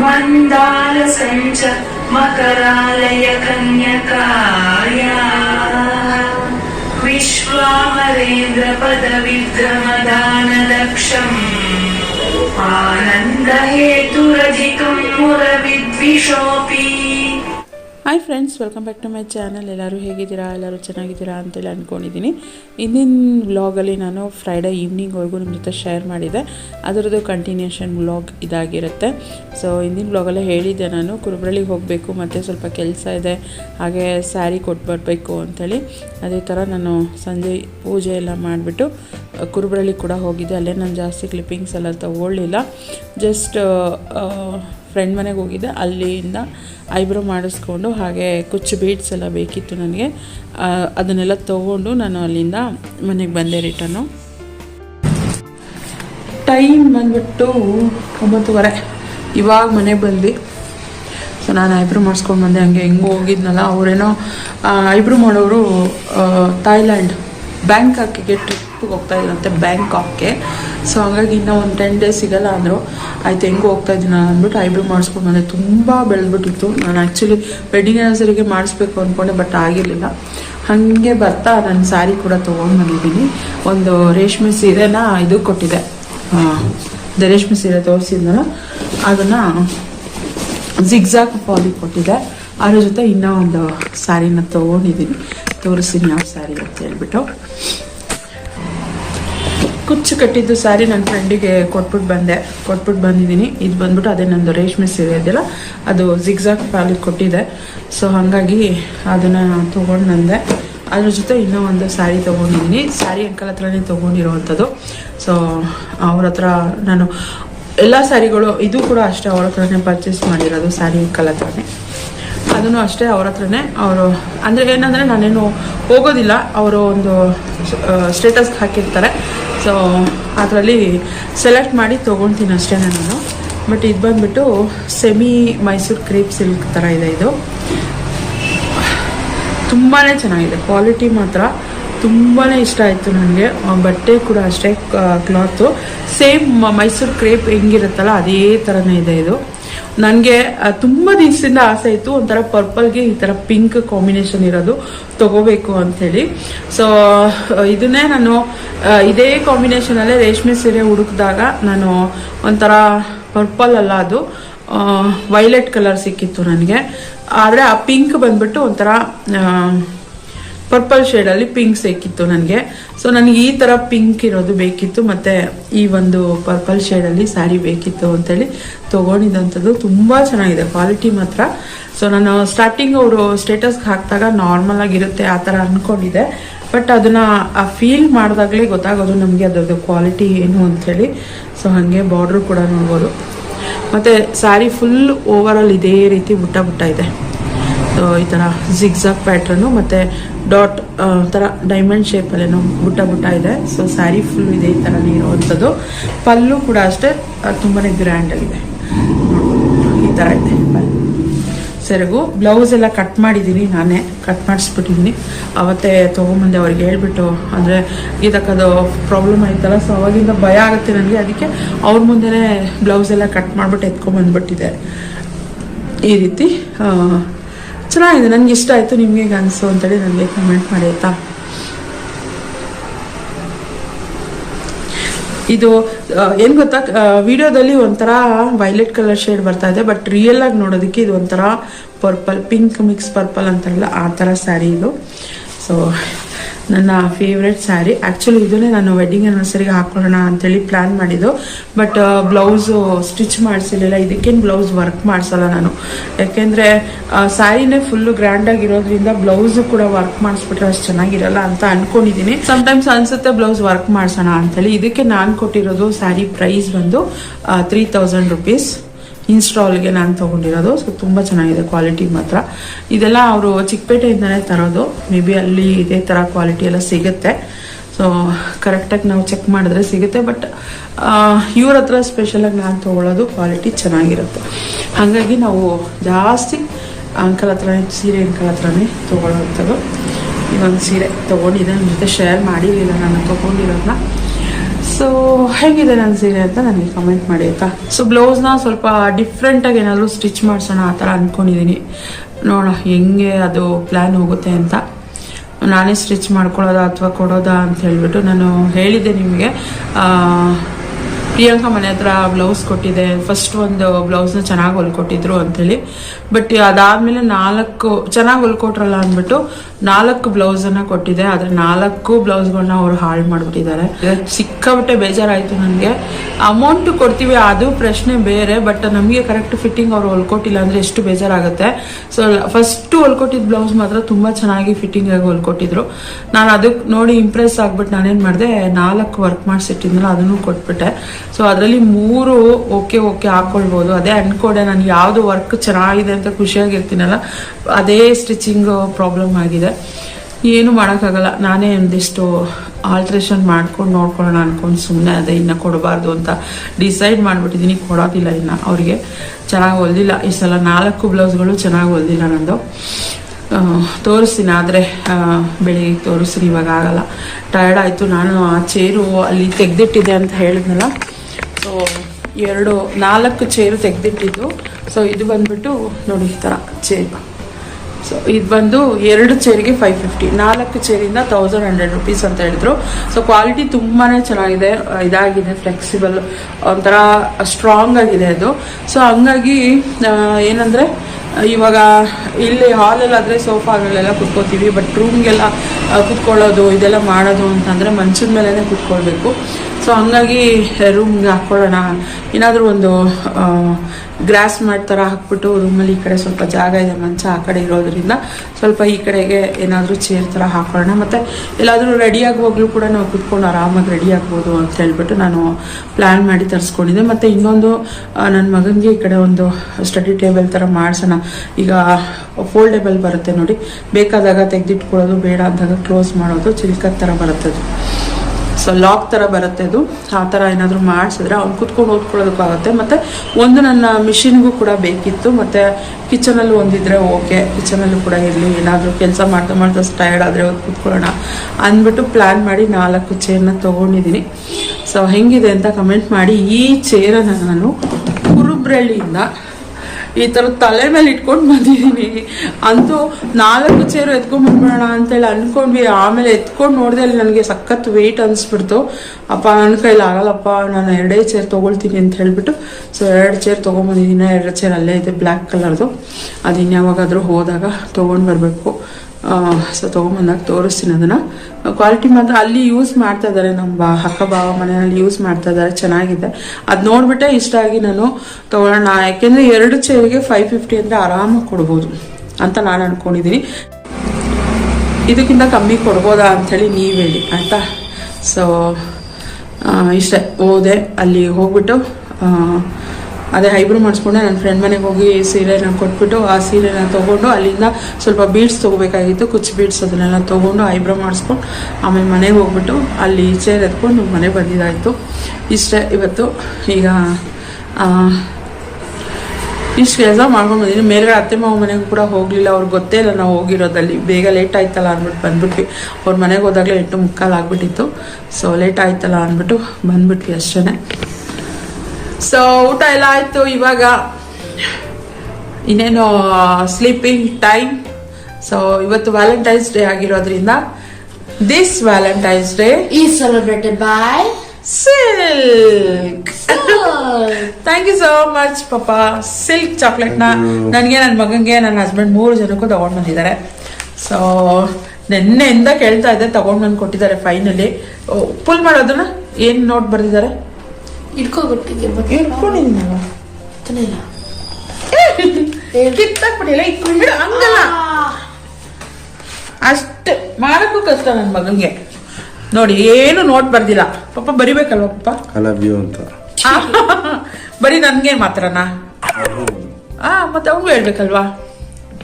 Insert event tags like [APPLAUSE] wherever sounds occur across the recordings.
मन्दालसञ्च मकरालय कन्यकाया विश्वामरेन्द्रपदविद्रमदानदक्षम् आनन्दहेतुरधिकं मुरविद्विषोऽपि hi friends welcome back to my channel ಎಲ್ಲರೂ ಹೇಗಿದ್ದೀರಾ? ಎಲ್ಲರೂ ಚೆನ್ನಾಗಿದ್ದೀರಾ ಅಂತೇಳಿ ಅಂದ್ಕೊಂಡಿದ್ದೀನಿ ಇಂದಿನ ವ್ಲಾಗಲ್ಲಿ ನಾನು ಫ್ರೈಡೇ ಈವ್ನಿಂಗ್ವರೆಗೂ ನಿಮ್ಮ ಜೊತೆ ಶೇರ್ ಮಾಡಿದೆ. ಅದರದ್ದು ಕಂಟಿನ್ಯೂಷನ್ ವ್ಲಾಗ್ ಇದಾಗಿರುತ್ತೆ. ಸೊ ಇಂದಿನ ವ್ಲಾಗಲ್ಲೇ ಹೇಳಿದ್ದೆ ನಾನು. ಕುರುಬ್ರಳ್ಳಿಗೆ ಹೋಗಬೇಕು, ಮತ್ತು ಸ್ವಲ್ಪ ಕೆಲಸ ಇದೆ. ಹಾಗೆ ಸ್ಯಾರಿ ಕೊಟ್ಟು ಬರಬೇಕು ಅಂಥೇಳಿ ಅದೇ ಥರ ನಾನು ಸಂಜೆ ಪೂಜೆ ಎಲ್ಲ ಮಾಡಿಬಿಟ್ಟು, ಕುರುಬ್ರಳ್ಳಿ ಕೂಡ ಹೋಗಿದ್ದೆ. ಅಲ್ಲೇ ನಾನು ಜಾಸ್ತಿ ಕ್ಲಿಪ್ಪಿಂಗ್ಸ್ ಎಲ್ಲ ತಗೊಳ್ಳಿಲ್ಲ. ಜಸ್ಟ್ ಫ್ರೆಂಡ್ ಮನೆಗೆ ಹೋಗಿದ್ದೆ. ಅಲ್ಲಿಂದ ಐಬ್ರೋ ಮಾಡಿಸ್ಕೊಂಡು ಹಾಗೆ ಕುಚ್ಚು ಬೀಡ್ಸ್ ಎಲ್ಲ ಬೇಕಿತ್ತು ನನಗೆ. ಅದನ್ನೆಲ್ಲ ತೊಗೊಂಡು ನಾನು ಅಲ್ಲಿಂದ ಮನೆಗೆ ಬಂದೆ ರಿಟರ್ನು ಟೈಮ್ ಬಂದ್ಬಿಟ್ಟು ಒಂಬತ್ತುವರೆ. ಇವಾಗ ಮನೆಗೆ ಬಂದು ಸೊ ನಾನು ಐಬ್ರೋ ಮಾಡಿಸ್ಕೊಂಡು ಬಂದೆ. ಹಂಗೆ ಹೆಂಗೋ ಹೋಗಿದ್ನಲ್ಲ, ಅವರೇನೋ ಐಬ್ರೋ ಮಾಡೋರು ಥಾಯ್ಲ್ಯಾಂಡ್ ಬ್ಯಾಂಕಾಕಿಗೆ ಟ್ರಿಪ್ಗೆ ಹೋಗ್ತಾ ಇದ್ರಂತೆ ಬ್ಯಾಂಕಾಕ್ಗೆ ಸೊ ಹಾಗಾಗಿ ಇನ್ನೂ ಒಂದು ಟೆನ್ ಡೇಸ್ ಸಿಗಲ್ಲ ಅಂದರು. ಆಯ್ತು ಹೆಂಗೆ ಹೋಗ್ತಾ ಇದ್ದೀನಿ ಅಂದ್ಬಿಟ್ಟು ಐಬ್ರೋ ಮಾಡಿಸ್ಕೊಂಡು ಬಂದೆ. ತುಂಬ ಬೆಳೆದ್ಬಿಟ್ಟಿತ್ತು. ನಾನು ಆ್ಯಕ್ಚುಲಿ ವೆಡ್ಡಿಂಗ್ ಆ್ಯನಿವರ್ಸರಿಗೆ ಮಾಡಿಸ್ಬೇಕು ಅಂದ್ಕೊಂಡೆ ಬಟ್ ಆಗಿರಲಿಲ್ಲ. ಹಾಗೆ ಬರ್ತಾ ನಾನು ಸ್ಯಾರಿ ಕೂಡ ತೊಗೊಂಡು ಬಂದಿದ್ದೀನಿ. ಒಂದು ರೇಷ್ಮೆ ಸೀರೆನ ಇದು ಕೊಟ್ಟಿದೆ. ರೇಷ್ಮೆ ಸೀರೆ ತೋರಿಸಿದ್ನಲ್ಲ, ಅದನ್ನು ಜಿಗ್ಸಾಕ್ ಪಾಲಿ ಕೊಟ್ಟಿದೆ. ಅದ್ರ ಜೊತೆ ಇನ್ನೂ ಒಂದು ಸ್ಯಾರಿನ ತೊಗೊಂಡಿದ್ದೀನಿ. ತೋರಿಸ್ತೀನಿ ಯಾವ ಸ್ಯಾರಿ ಅಂತ ಹೇಳ್ಬಿಟ್ಟು. ಕುಚ್ಚು ಕಟ್ಟಿದ್ದು ಸ್ಯಾರಿ ನನ್ನ ಫ್ರೆಂಡಿಗೆ ಕೊಟ್ಬಿಟ್ಟು ಬಂದೆ. ಕೊಟ್ಬಿಟ್ಟು ಬಂದಿದ್ದೀನಿ ಇದು ಬಂದ್ಬಿಟ್ಟು ಅದೇ ನಂದು ರೇಷ್ಮೆ ಸೀರೆ ಇದೆಯಲ್ಲ, ಅದು ಜಿಗ್ಜಾಗ್ ಪಾಲಿ ಕೊಟ್ಟಿದೆ. ಸೊ ಹಾಗಾಗಿ ಅದನ್ನು ತೊಗೊಂಡು ನಂದೆ ಅದ್ರ ಜೊತೆ ಇನ್ನೂ ಒಂದು ಸ್ಯಾರಿ ತೊಗೊಂಡಿದ್ದೀನಿ ಸ್ಯಾರಿ ಅಂಕಲ್ ಹತ್ರನೇ ತೊಗೊಂಡಿರೋವಂಥದ್ದು. ಸೊ ಅವ್ರ ಹತ್ರ ನಾನು ಎಲ್ಲ ಸ್ಯಾರಿಗಳು ಇದು ಕೂಡ ಅಷ್ಟೇ ಅವ್ರ ಹತ್ರನೇ ಪರ್ಚೇಸ್ ಮಾಡಿರೋದು ಸ್ಯಾರಿ ಅಂಕಲ್ ಹತ್ರನೇ. ಅದನ್ನು ಅಷ್ಟೇ ಅವ್ರ ಹತ್ರನೇ. ಅವರು, ಅಂದರೆ ಏನಂದರೆ ನಾನೇನು ಹೋಗೋದಿಲ್ಲ. ಅವರು ಒಂದು ಸ್ಟೇಟಸ್ಗೆ ಹಾಕಿರ್ತಾರೆ. ಸೊ ಅದರಲ್ಲಿ ಸೆಲೆಕ್ಟ್ ಮಾಡಿ ತೊಗೊಳ್ತೀನಿ ಅಷ್ಟೇ ನಾನು. ಬಟ್ ಇದು ಬಂದ್ಬಿಟ್ಟು ಸೆಮಿ ಮೈಸೂರು ಕ್ರೀಪ್ ಸಿಲ್ಕ್ ಥರ ಇದೆ ಇದು. ತುಂಬಾ ಚೆನ್ನಾಗಿದೆ. ಕ್ವಾಲಿಟಿ ಮಾತ್ರ ತುಂಬಾ ಇಷ್ಟ ಆಯಿತು ನನಗೆ ಬಟ್ಟೆ ಕೂಡ ಅಷ್ಟೇ ಕ್ಲಾತು ಸೇಮ್ ಮೈಸೂರು ಕ್ರೇಪ್ ಹೆಂಗಿರುತ್ತಲ್ಲ, ಅದೇ ಥರನೇ ಇದೆ ಇದು. ನನಗೆ ತುಂಬ ದಿವಸದಿಂದ ಆಸೆ ಇತ್ತು, ಒಂಥರ ಪರ್ಪಲ್ಗೆ ಈ ಥರ ಪಿಂಕ್ ಕಾಂಬಿನೇಷನ್ ಇರೋದು, ತಗೋಬೇಕು ಅಂಥೇಳಿ. ಸೊ ಇದನ್ನೇ ನಾನು ಇದೇ ಕಾಂಬಿನೇಷನಲ್ಲೇ ರೇಷ್ಮೆ ಸೀರೆ ಹುಡುಕಿದಾಗ ನಾನು ಒಂಥರ ಪರ್ಪಲ್ ಅಲ್ಲ ಅದು ವೈಲೆಟ್ ಕಲರ್ ಸಿಕ್ಕಿತ್ತು ನನಗೆ. ಆದರೆ ಆ ಪಿಂಕ್ ಬಂದ್ಬಿಟ್ಟು ಒಂಥರ ಪರ್ಪಲ್ ಶೇಡಲ್ಲಿ ಪಿಂಕ್ ಸಿಕ್ಕಿತ್ತು ನನಗೆ. ಸೊ ನನಗೆ ಈ ಥರ ಪಿಂಕ್ ಇರೋದು ಬೇಕಿತ್ತು. ಮತ್ತು ಈ ಒಂದು ಪರ್ಪಲ್ ಶೇಡಲ್ಲಿ ಸ್ಯಾರಿ ಬೇಕಿತ್ತು ಅಂತೇಳಿ ತೊಗೊಂಡಿದ್ದಂಥದ್ದು ತುಂಬ ಚೆನ್ನಾಗಿದೆ. ಕ್ವಾಲಿಟಿ ಮಾತ್ರ. ಸೊ ನಾನು ಸ್ಟಾರ್ಟಿಂಗ್ ಅವರು ಸ್ಟೇಟಸ್ಗೆ ಹಾಕಿದಾಗ ನಾರ್ಮಲ್ ಆಗಿರುತ್ತೆ ಆ ಥರ ಅಂದ್ಕೊಂಡಿದ್ದೆ ಬಟ್ ಅದನ್ನು ಆ ಫೀಲ್ ಮಾಡಿದಾಗಲೇ ಗೊತ್ತಾಗೋದು ನಮಗೆ ಅದರದ್ದು ಕ್ವಾಲಿಟಿ ಏನು ಅಂಥೇಳಿ ಸೊ ಹಾಗೆ ಬಾರ್ಡ್ರು ಕೂಡ ನೋಡ್ಬೋದು. ಮತ್ತು ಸ್ಯಾರಿ ಫುಲ್ ಓವರಾಲ್ ಇದೇ ರೀತಿ ಬುಟ್ಟ ಬುಟ್ಟ ಇದೆ. ಈ ಥರ ಜಿಗ್ಜಾಗ್ ಪ್ಯಾಟ್ರನು ಮತ್ತು ಡಾಟ್ ಥರ ಡೈಮಂಡ್ ಶೇಪಲ್ಲೇನೋ ಬುಟ್ಟ ಬುಟ್ಟ ಇದೆ. ಸೊ ಸ್ಯಾರಿ ಫುಲ್ ಇದೆ ಈ ಥರನೇ ಇರುವಂತದ್ದು. ಪಲ್ಲು ಕೂಡ ಅಷ್ಟೇ ತುಂಬಾ ಗ್ರ್ಯಾಂಡಾಗಿದೆ ಈ ಥರ ಇದೆ ಪಲ್ಲು. ಸೆರಗು ಬ್ಲೌಸ್ ಎಲ್ಲ ಕಟ್ ಮಾಡಿದ್ದೀನಿ ನಾನೇ. ಕಟ್ ಮಾಡಿಸ್ಬಿಟ್ಟಿದ್ದೀನಿ ಅವತ್ತೇ ತೊಗೊಂಬಂದೆ ಅವ್ರಿಗೆ ಹೇಳ್ಬಿಟ್ಟು, ಅಂದರೆ ಇದಕ್ಕದು ಪ್ರಾಬ್ಲಮ್ ಆಯ್ತಲ್ಲ ಸೊ ಅವಾಗಿಂದ ಭಯ ಆಗುತ್ತೆ ನನಗೆ. ಅದಕ್ಕೆ ಅವ್ರ ಮುಂದೆನೇ ಬ್ಲೌಸ್ ಎಲ್ಲ ಕಟ್ ಮಾಡಿಬಿಟ್ಟು ಎತ್ಕೊಂಬಂದ್ಬಿಟ್ಟಿದೆ ಈ ರೀತಿ ಚೆನ್ನಾಗಿದೆ, ನನಗೆ ಇಷ್ಟ ಆಯಿತು, ನಿಮಗೆ ಹೇಗೆ ಅನಿಸು ಅಂತೇಳಿ ನನಗೆ ಕಮೆಂಟ್ ಮಾಡಿ ಆಯಿತಾ? ಇದು ಏನು ಗೊತ್ತಾ ವಿಡಿಯೋದಲ್ಲಿ ಒಂಥರ ವೈಲೆಟ್ ಕಲರ್ ಶೇಡ್ ಬರ್ತಾ ಇದೆ ಬಟ್ ರಿಯಲ್ ಆಗಿ ನೋಡೋದಕ್ಕೆ ಇದು ಒಂಥರ ಪರ್ಪಲ್ ಪಿಂಕ್ ಮಿಕ್ಸ್ ಪರ್ಪಲ್ ಅಂತಾರಲ್ಲ, ಆ ಥರ ಸ್ಯಾರಿ ಇದು. ಸೊ ನನ್ನ ಫೇವ್ರೆಟ್ ಸ್ಯಾರಿ ಆ್ಯಕ್ಚುಲಿ ಇದನ್ನೇ ನಾನು ವೆಡ್ಡಿಂಗ್ ಆ್ಯನಿವರ್ಸರಿಗೆ ಹಾಕೊಳ್ಳೋಣ ಅಂತೇಳಿ ಪ್ಲ್ಯಾನ್ ಮಾಡಿದ್ದು. ಬಟ್ ಬ್ಲೌಸ್ ಸ್ಟಿಚ್ ಮಾಡಿಸಿರಲಿಲ್ಲ. ಇದಕ್ಕೇನು ಬ್ಲೌಸ್ ವರ್ಕ್ ಮಾಡಿಸಲ್ಲ ನಾನು. ಯಾಕೆಂದರೆ ಸ್ಯಾರಿನೇ ಫುಲ್ಲು ಗ್ರ್ಯಾಂಡಾಗಿರೋದ್ರಿಂದ ಬ್ಲೌಸು ಕೂಡ ವರ್ಕ್ ಮಾಡಿಸ್ಬಿಟ್ರೆ ಅಷ್ಟು ಚೆನ್ನಾಗಿರಲ್ಲ ಅಂತ ಅನ್ಕೊಂಡಿದ್ದೀನಿ ಸಮ್ಟೈಮ್ಸ್ ಅನ್ಸುತ್ತೆ ಬ್ಲೌಸ್ ವರ್ಕ್ ಮಾಡಿಸೋಣ ಅಂತೇಳಿ. ಇದಕ್ಕೆ ನಾನು ಕೊಟ್ಟಿರೋದು ಸ್ಯಾರಿ ಪ್ರೈಸ್ ಬಂದು ತ್ರೀ ತೌಸಂಡ್ ರುಪೀಸ್ ಇನ್ಸ್ಟಾಲ್ಗೆ ನಾನು ತೊಗೊಂಡಿರೋದು. ಸೊ ತುಂಬ ಚೆನ್ನಾಗಿದೆ ಕ್ವಾಲಿಟಿ ಮಾತ್ರ. ಇದೆಲ್ಲ ಅವರು ಚಿಕ್ಕಪೇಟೆಯಿಂದನೇ ತರೋದು. ಮೇ ಬಿ ಅಲ್ಲಿ ಇದೇ ಥರ ಕ್ವಾಲಿಟಿ ಎಲ್ಲ ಸಿಗುತ್ತೆ. ಸೊ ಕರೆಕ್ಟಾಗಿ ನಾವು ಚೆಕ್ ಮಾಡಿದ್ರೆ ಸಿಗುತ್ತೆ. ಬಟ್ ಇವ್ರ ಹತ್ರ ಸ್ಪೆಷಲಾಗಿ ನಾನು ತೊಗೊಳ್ಳೋದು ಕ್ವಾಲಿಟಿ ಚೆನ್ನಾಗಿರುತ್ತೆ. ಹಾಗಾಗಿ ನಾವು ಜಾಸ್ತಿ ಅಂಕಲ್ ಹತ್ರನೇ, ಸೀರೆ ಅಂಕಲ್ ಹತ್ರನೇ ತೊಗೊಳ್ಳೋವಂಥದ್ದು ಒಂದು ಸೀರೆ ತೊಗೊಂಡಿದ್ದೆ ನನ್ನ ಜೊತೆ ಶೇರ್ ಮಾಡಿರಲಿಲ್ಲ. ನಾನು ತೊಗೊಂಡಿರೋದನ್ನ ಸೊ ಹೇಗಿದೆ ನನ್ನ ಸೀರೆ ಅಂತ ನನಗೆ ಕಮೆಂಟ್ ಮಾಡಿ, ಆಯಿತಾ? ಸೊ ಬ್ಲೌಸ್ನ ಸ್ವಲ್ಪ ಡಿಫ್ರೆಂಟಾಗಿ ಏನಾದರೂ ಸ್ಟಿಚ್ ಮಾಡಿಸೋಣ ಆ ಥರ ಅಂದ್ಕೊಂಡಿದ್ದೀನಿ ನೋಡೋಣ, ಹೆಂಗೆ ಅದು ಪ್ಲ್ಯಾನ್ ಹೋಗುತ್ತೆ ಅಂತ. ನಾನೇ ಸ್ಟಿಚ್ ಮಾಡ್ಕೊಳ್ಳೋದಾ ಅಥವಾ ಕೊಡೋದಾ ಅಂತ ಹೇಳ್ಬಿಟ್ಟು ನಾನು ಹೇಳಿದ್ದೆ ನಿಮಗೆ. ಪ್ರಿಯಾಂಕಾ ಮನೆ ಹತ್ರ ಬ್ಲೌಸ್ ಕೊಟ್ಟಿದೆ. ಫಸ್ಟ್ ಒಂದು ಬ್ಲೌಸ್ನ ಚೆನ್ನಾಗಿ ಹೊಲ್ಕೊಟ್ಟಿದ್ರು ಅಂತೇಳಿ ಬಟ್ ಅದಾದ್ಮೇಲೆ ನಾಲ್ಕು ಚೆನ್ನಾಗಿ ಹೊಲ್ಕೊಟ್ರಲ್ಲ ಅಂದ್ಬಿಟ್ಟು ನಾಲ್ಕು ಬ್ಲೌಸನ್ನು ಕೊಟ್ಟಿದೆ. ಆದರೆ ನಾಲ್ಕು ಬ್ಲೌಸ್ಗಳನ್ನ ಅವರು ಹಾಳು ಮಾಡಿಬಿಟ್ಟಿದ್ದಾರೆ. ಸಿಕ್ಕಾಬಟ್ಟೆ ಬೇಜಾರಾಯಿತು ನನಗೆ. ಅಮೌಂಟ್ ಕೊಡ್ತೀವಿ ಅದು ಪ್ರಶ್ನೆ ಬೇರೆ ಬಟ್ ನಮಗೆ ಕರೆಕ್ಟ್ ಫಿಟ್ಟಿಂಗ್ ಅವ್ರು ಹೊಲ್ಕೊಟ್ಟಿಲ್ಲ ಅಂದರೆ ಎಷ್ಟು ಬೇಜಾರಾಗುತ್ತೆ. ಸೊ ಫಸ್ಟ್ ಹೊಲ್ಕೊಟ್ಟಿದ್ದ ಬ್ಲೌಸ್ ಮಾತ್ರ ತುಂಬ ಚೆನ್ನಾಗಿ ಫಿಟ್ಟಿಂಗ್ ಆಗಿ ಹೊಲ್ಕೊಟ್ಟಿದ್ರು. ನಾನು ಅದಕ್ಕೆ ನೋಡಿ ಇಂಪ್ರೆಸ್ ಆಗ್ಬಿಟ್ಟು ನಾನೇನು ಮಾಡಿದೆ ನಾಲ್ಕು ವರ್ಕ್ ಮಾಡಿಸಿಟ್ಟಿದ್ನಲ್ಲ ಅದನ್ನು ಕೊಟ್ಬಿಟ್ಟೆ. ಸೊ ಅದರಲ್ಲಿ ಮೂರು ಓಕೆ ಓಕೆ ಹಾಕೊಳ್ಬೋದು. ಅದೇ ಅನ್ಕೊಂಡೆ ನಾನು ಯಾವುದು ವರ್ಕ್ ಚೆನ್ನಾಗಿದೆ ಅಂತ ಖುಷಿಯಾಗಿರ್ತೀನಲ್ಲ, ಅದೇ ಸ್ಟಿಚಿಂಗ್ ಪ್ರಾಬ್ಲಮ್ ಆಗಿದೆ. ಏನು ಮಾಡೋಕ್ಕಾಗಲ್ಲ. ನಾನೇ ಒಂದಿಷ್ಟು ಆಲ್ಟ್ರೇಷನ್ ಮಾಡ್ಕೊಂಡು ನೋಡ್ಕೊಳ್ಳೋಣ ಅಂದ್ಕೊಂಡು ಸುಮ್ಮನೆ ಅದೇ ಇನ್ನು ಕೊಡಬಾರ್ದು ಅಂತ ಡಿಸೈಡ್ ಮಾಡಿಬಿಟ್ಟಿದ್ದೀನಿ ಕೊಡೋದಿಲ್ಲ ಇನ್ನು ಅವರಿಗೆ. ಚೆನ್ನಾಗಿ ಹೊಲ್ದಿಲ್ಲ. ಈ ಸಲ ನಾಲ್ಕು ಬ್ಲೌಸ್ಗಳು ಚೆನ್ನಾಗಿ ಹೊಲ್ದಿಲ್ಲ ನಂದು. ತೋರಿಸ್ತೀನಿ. ಆದರೆ ಬೆಳಿಗ್ಗೆ ತೋರಿಸ್ತೀನಿ ಇವಾಗ ಆಗಲ್ಲ. ಟಯರ್ಡ್ ಆಯಿತು. ನಾನು ಆ ಚೇರು ಅಲ್ಲಿ ತೆಗೆದಿಟ್ಟಿದೆ ಅಂತ ಹೇಳಿದ್ನಲ್ಲ ಸೊ, ಎರಡು, ನಾಲ್ಕು ಚೇರು ತೆಗೆದಿಟ್ಟಿದ್ದು. ಸೊ, ಇದು ಬಂದ್ಬಿಟ್ಟು ನೋಡಿ ಈ ಥರ ಚೇರ್ ಸೊ, ಇದು ಬಂದು ಎರಡು ಚೇರಿಗೆ ಫೈವ್ ಫಿಫ್ಟಿ ನಾಲ್ಕು ಚೇರಿಂದ ತೌಸಂಡ್ ಹಂಡ್ರೆಡ್ ರುಪೀಸ್ ಅಂತ ಹೇಳಿದ್ರು. ಸೊ ಕ್ವಾಲಿಟಿ ತುಂಬಾ ಚೆನ್ನಾಗಿದೆ, ಇದಾಗಿದೆ ಫ್ಲೆಕ್ಸಿಬಲ್ ಒಂಥರ ಸ್ಟ್ರಾಂಗ್ ಆಗಿದೆ ಅದು. ಸೊ ಹಂಗಾಗಿ ಏನಂದರೆ ಇವಾಗ ಇಲ್ಲಿ ಹಾಲಲ್ಲಾದರೆ ಸೋಫಾಗಳೆಲ್ಲ ಕುತ್ಕೋತೀವಿ ಬಟ್ ರೂಮ್ಗೆಲ್ಲ ಕುತ್ಕೊಳ್ಳೋದು, ಇದೆಲ್ಲ ಮಾಡೋದು ಅಂತಂದರೆ ಮಂಚದ ಮೇಲೇ ಕುತ್ಕೊಳ್ಬೇಕು. ಸೊ ಹಂಗಾಗಿ ರೂಮ್ಗೆ ಹಾಕ್ಕೊಳ್ಳೋಣ ಏನಾದರೂ ಒಂದು ಗ್ರಾಸ್ ಮ್ಯಾಟ್ ಥರ ಹಾಕ್ಬಿಟ್ಟು ರೂಮಲ್ಲಿ ಈ ಕಡೆ ಸ್ವಲ್ಪ ಜಾಗ ಇದೆ, ಮಂಚ ಆ ಕಡೆ ಇರೋದ್ರಿಂದ ಸ್ವಲ್ಪ ಈ ಕಡೆಗೆ ಏನಾದರೂ ಚೇರ್ ಥರ ಹಾಕ್ಕೊಳ್ಳೋಣ ಮತ್ತು ಎಲ್ಲಾದರೂ ರೆಡಿಯಾಗಿ ಹೋಗ್ಲೂ ಕೂಡ ನಾವು ಕುತ್ಕೊಂಡು ಆರಾಮಾಗಿ ರೆಡಿ ಆಗ್ಬೋದು ಅಂತ ಹೇಳ್ಬಿಟ್ಟು ನಾನು ಪ್ಲ್ಯಾನ್ ಮಾಡಿ ತರಿಸ್ಕೊಂಡಿದ್ದೆ. ಮತ್ತು ಇನ್ನೊಂದು ನನ್ನ ಮಗನಿಗೆ ಈ ಕಡೆ ಒಂದು ಸ್ಟಡಿ ಟೇಬಲ್ ಥರ ಮಾಡಿಸೋಣ. ಈಗ ಫೋಲ್ಡೆಬಲ್ ಬರುತ್ತೆ ನೋಡಿ. ಬೇಕಾದಾಗ ತೆಗೆದಿಟ್ಕೊಳ್ಳೋದು, ಬೇಡ ಅಂದಾಗ ಕ್ಲೋಸ್ ಮಾಡೋದು ಚಿಲ್ಕತ್ ಥರ ಬರುತ್ತೆ ಅದು. ಸೊ ಲಾಕ್ ಥರ ಬರುತ್ತೆ ಅದು. ಆ ಥರ ಏನಾದರೂ ಮಾಡಿಸಿದ್ರೆ ಅವ್ನು ಕುತ್ಕೊಂಡು ಓದ್ಕೊಳ್ಳೋದಕ್ಕಾಗುತ್ತೆ. ಮತ್ತು ಒಂದು ನನ್ನ ಮಿಷಿನ್ಗೂ ಕೂಡ ಬೇಕಿತ್ತು. ಮತ್ತು ಕಿಚನಲ್ಲಿ ಒಂದಿದ್ರೆ ಓಕೆ, ಕಿಚನಲ್ಲೂ ಕೂಡ ಇರಲಿ. ಏನಾದರೂ ಕೆಲಸ ಮಾಡ್ತಾ ಮಾಡ್ತಾ ಟಯರ್ಡ್ ಆದರೆ ಹೋಗಿ ಕುತ್ಕೊಳ್ಳೋಣ ಅಂದ್ಬಿಟ್ಟು ಪ್ಲ್ಯಾನ್ ಮಾಡಿ ನಾಲ್ಕು ಚೇರ್ನ ತೊಗೊಂಡಿದ್ದೀನಿ. ಸೊ ಹೆಂಗಿದೆ ಅಂತ ಕಮೆಂಟ್ ಮಾಡಿ. ಈ ಚೇರನ್ನು ನಾನು ಕುರುಬ್ರಳ್ಳಿಯಿಂದ ಈ ಥರ ತಲೆ ಮೇಲೆ ಇಟ್ಕೊಂಡು ಬಂದಿದ್ದೀನಿ. ಅಂತೂ ನಾಲ್ಕು ಚೇರು ಎತ್ಕೊಂಡು ಬಂದ್ಬಿಡೋಣ ಅಂತೇಳಿ ಅನ್ಕೊಂಡ್ವಿ. ಆಮೇಲೆ ಎತ್ಕೊಂಡು ನೋಡಿದೆ ಅಲ್ಲಿ ನನಗೆ ಸಖತ್ ವೆಯ್ಟ್ ಅನಿಸ್ಬಿಡ್ತು. ಅಪ್ಪ ನನ್ನ ಕೈಲಿ ಆಗಲ್ಲಪ್ಪ, ನಾನು ಎರಡೇ ಚೇರ್ ತೊಗೊಳ್ತೀನಿ ಅಂತ ಹೇಳ್ಬಿಟ್ಟು. ಸೊ ಎರಡು ಚೇರ್ ತೊಗೊಂಬಂದಿದ್ದೀನಿ ಎರಡು ಚೇರ್ ಅಲ್ಲೇ ಇದೆ, ಬ್ಲ್ಯಾಕ್ ಕಲರ್ದು. ಅದು ಇನ್ಯಾವಾಗಾದರೂ ಹೋದಾಗ ತೊಗೊಂಡು ಬರಬೇಕು. ಸೊ ತೊಗೊಂಬಂದಾಗ ತೋರಿಸ್ತೀನಿ ಅದನ್ನು. ಕ್ವಾಲಿಟಿ ಮಾತ್ರ ಅಲ್ಲಿ ಯೂಸ್ ಮಾಡ್ತಾ ಇದ್ದಾರೆ ನಮ್ಮ ಬಾ, ಅಕ್ಕ ಬಾವ ಮನೆಯಲ್ಲಿ ಯೂಸ್ ಮಾಡ್ತಾ ಇದ್ದಾರೆ ಚೆನ್ನಾಗಿದೆ. ಅದು ನೋಡ್ಬಿಟ್ಟೆ ಇಷ್ಟ ಆಗಿ ನಾನು ತೊಗೊಳ್ಳೋಣ. ಯಾಕೆಂದರೆ ಎರಡು ಚೇರಿಗೆ ಫೈವ್ ಫಿಫ್ಟಿ ಅಂದರೆ ಆರಾಮಾಗಿ ಕೊಡ್ಬೋದು ಅಂತ ನಾನು ಅನ್ಕೊಂಡಿದ್ದೀನಿ ಇದಕ್ಕಿಂತ ಕಮ್ಮಿ ಕೊಡ್ಬೋದಾ ಅಂಥೇಳಿ ನೀವು ಹೇಳಿ, ಆಯಿತಾ? ಸೊ ಇಷ್ಟೇ. ಹೋದೆ, ಅಲ್ಲಿ ಹೋಗ್ಬಿಟ್ಟು ಅದೇ ಐಬ್ರೋ ಮಾಡಿಸ್ಕೊಂಡೆ. ನನ್ನ ಫ್ರೆಂಡ್ ಮನೆಗೆ ಹೋಗಿ ಸೀರೆನ ಕೊಟ್ಬಿಟ್ಟು ಆ ಸೀರೆನ ತೊಗೊಂಡು ಅಲ್ಲಿಂದ ಸ್ವಲ್ಪ ಬೀಡ್ಸ್ ತೊಗೋಬೇಕಾಗಿತ್ತು. ಕುಚ್ಚು ಬೀಡ್ಸ್ ಅದನ್ನೆಲ್ಲ ತೊಗೊಂಡು ಐಬ್ರೋ ಮಾಡಿಸ್ಕೊಂಡು ಆಮೇಲೆ ಮನೆಗೆ ಹೋಗ್ಬಿಟ್ಟು ಅಲ್ಲಿ ಚೇರ್ ಎತ್ಕೊಂಡು ಮನೆ ಬಂದಿದ್ದಾಯಿತು. ಇಷ್ಟೇ ಇವತ್ತು ಈಗ ಇಷ್ಟು ಕೆಲಸ ಮಾಡ್ಕೊಂಡು ಬಂದಿದ್ದೀನಿ. ಮೇಲ್ಗಡೆ ಅತ್ತೆ ಮಾವ ಮನೆಗೂ ಕೂಡ ಹೋಗಲಿಲ್ಲ. ಅವ್ರಿಗೆ ಗೊತ್ತೇ ಇಲ್ಲ ನಾವು ಹೋಗಿರೋದಲ್ಲಿ. ಬೇಗ ಲೇಟ್ ಆಯ್ತಲ್ಲ ಅಂದ್ಬಿಟ್ಟು ಬಂದ್ಬಿಟ್ವಿ. ಅವ್ರ ಮನೆಗೆ ಹೋದಾಗಲೇ ಎಂಟು ಮುಕ್ಕಾಲು ಆಗ್ಬಿಟ್ಟಿತ್ತು. ಸೊ ಲೇಟ್ ಆಯ್ತಲ್ಲ ಅಂದ್ಬಿಟ್ಟು ಬಂದ್ಬಿಟ್ವಿ ಅಷ್ಟೇ ಸೊ ಊಟ ಎಲ್ಲ ಆಯಿತು. ಇವಾಗ ಇನ್ನೇನು ಸ್ಲೀಪಿಂಗ್ ಟೈಮ್ ಸೊ ಇವತ್ತು ವ್ಯಾಲೆಂಟೈನ್ಸ್ ಡೇ ಆಗಿರೋದ್ರಿಂದ this Valentine's Day is celebrated by Silk thank you so much ಪಾಪ. ಸಿಲ್ಕ್ ಚಾಕ್ಲೇಟ್ನ ನನಗೆ ನನ್ನ ಮಗನಿಗೆ ನನ್ನ ಹಸ್ಬೆಂಡ್ ಮೂರು ಜನಕ್ಕೂ ತಗೊಂಡು ಬಂದಿದ್ದಾರೆ. ಸೊ ನಿನ್ನೆಯಿಂದ ಕೇಳ್ತಾ ಇದ್ದೆ ತಗೊಂಡು ಬಂದು ಕೊಟ್ಟಿದ್ದಾರೆ ಫೈನಲಿ ಪುಲ್ ಮಾಡೋದನ್ನ ಏನು ನೋಟ್ ಬರ್ದಿದ್ದಾರೆ? ಇಟ್ಕೋಬಿಟ್ಟಿಗೆ ಬಟ್ ಇಟ್ಕೊಂಡಿದ್ದೀನಲ್ಲ? ಗೊತ್ತಾನಿಲ್ಲ ಕಿತ್ತಾಕ್ಬಿಟ್ಟಿಲ್ಲ ಇಟ್ಕೊಂಡು ಹಂಗಲ್ಲ. ಅಷ್ಟೇ. ಮಾಡಕ್ಕೂ ಕಷ್ಟ ನನ್ನ ಮಗನಿಗೆ. ನೋಡಿ ಏನು ನೋಟ್ ಬರ್ದಿಲ್ಲ. ಪಾಪ ಬರಿಬೇಕಲ್ವ ಪಾಪ? ಐ ಲವ್ ಯು ಅಂತ. ಬರೀ ನನ್ಗೆ ಮಾತ್ರನಾ? ಆ ಮತ್ತೆ ಅವ್ನಿಗೂ ಹೇಳ್ಬೇಕಲ್ವಾ?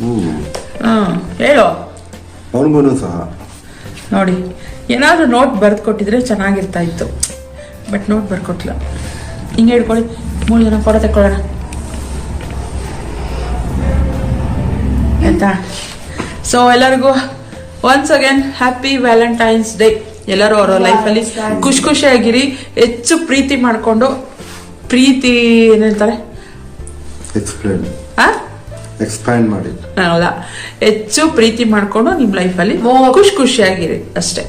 ಹ್ಮ್. ಹೇಳು. ಅವನಿಗೂ ಸಹ. ನೋಡಿ ಏನಾದರೂ ನೋಟ್ ಬರೆದು ಕೊಟ್ಟಿದ್ರೆ ಚೆನ್ನಾಗಿರ್ತಾ ಇತ್ತು. ಬಟ್ ನೋಟ್ ಬರ್ಕೊಟ್ಲ. ಹಿಂಗೆ ಹಿಡ್ಕೊಳ್ಳಿ. ಮೂರು ಜನ ಫೋಟೋ ತಕ್ಕೊಳ್ಳೋಣ. ಆಯ್ತಾ ಸೊ ಎಲ್ಲರಿಗೂ once again happy Valentine's Day ಎಲ್ಲರೂ ಅವರ ಲೈಫಲ್ಲಿ ಖುಷಿ ಖುಷಿಯಾಗಿರಿ. ಹೆಚ್ಚು ಪ್ರೀತಿ ಮಾಡಿಕೊಂಡು. ಪ್ರೀತಿ ಏನಂತಾರೆ ಎಕ್ಸ್ಪ್ಯಾಂಡ್ ಮಾಡಿ. ಹೌದಾ? ಹೆಚ್ಚು ಪ್ರೀತಿ ಮಾಡ್ಕೊಂಡು ನಿಮ್ ಲೈಫಲ್ಲಿ ಖುಷಿ ಖುಷಿಯಾಗಿರಿ ಅಷ್ಟೇ.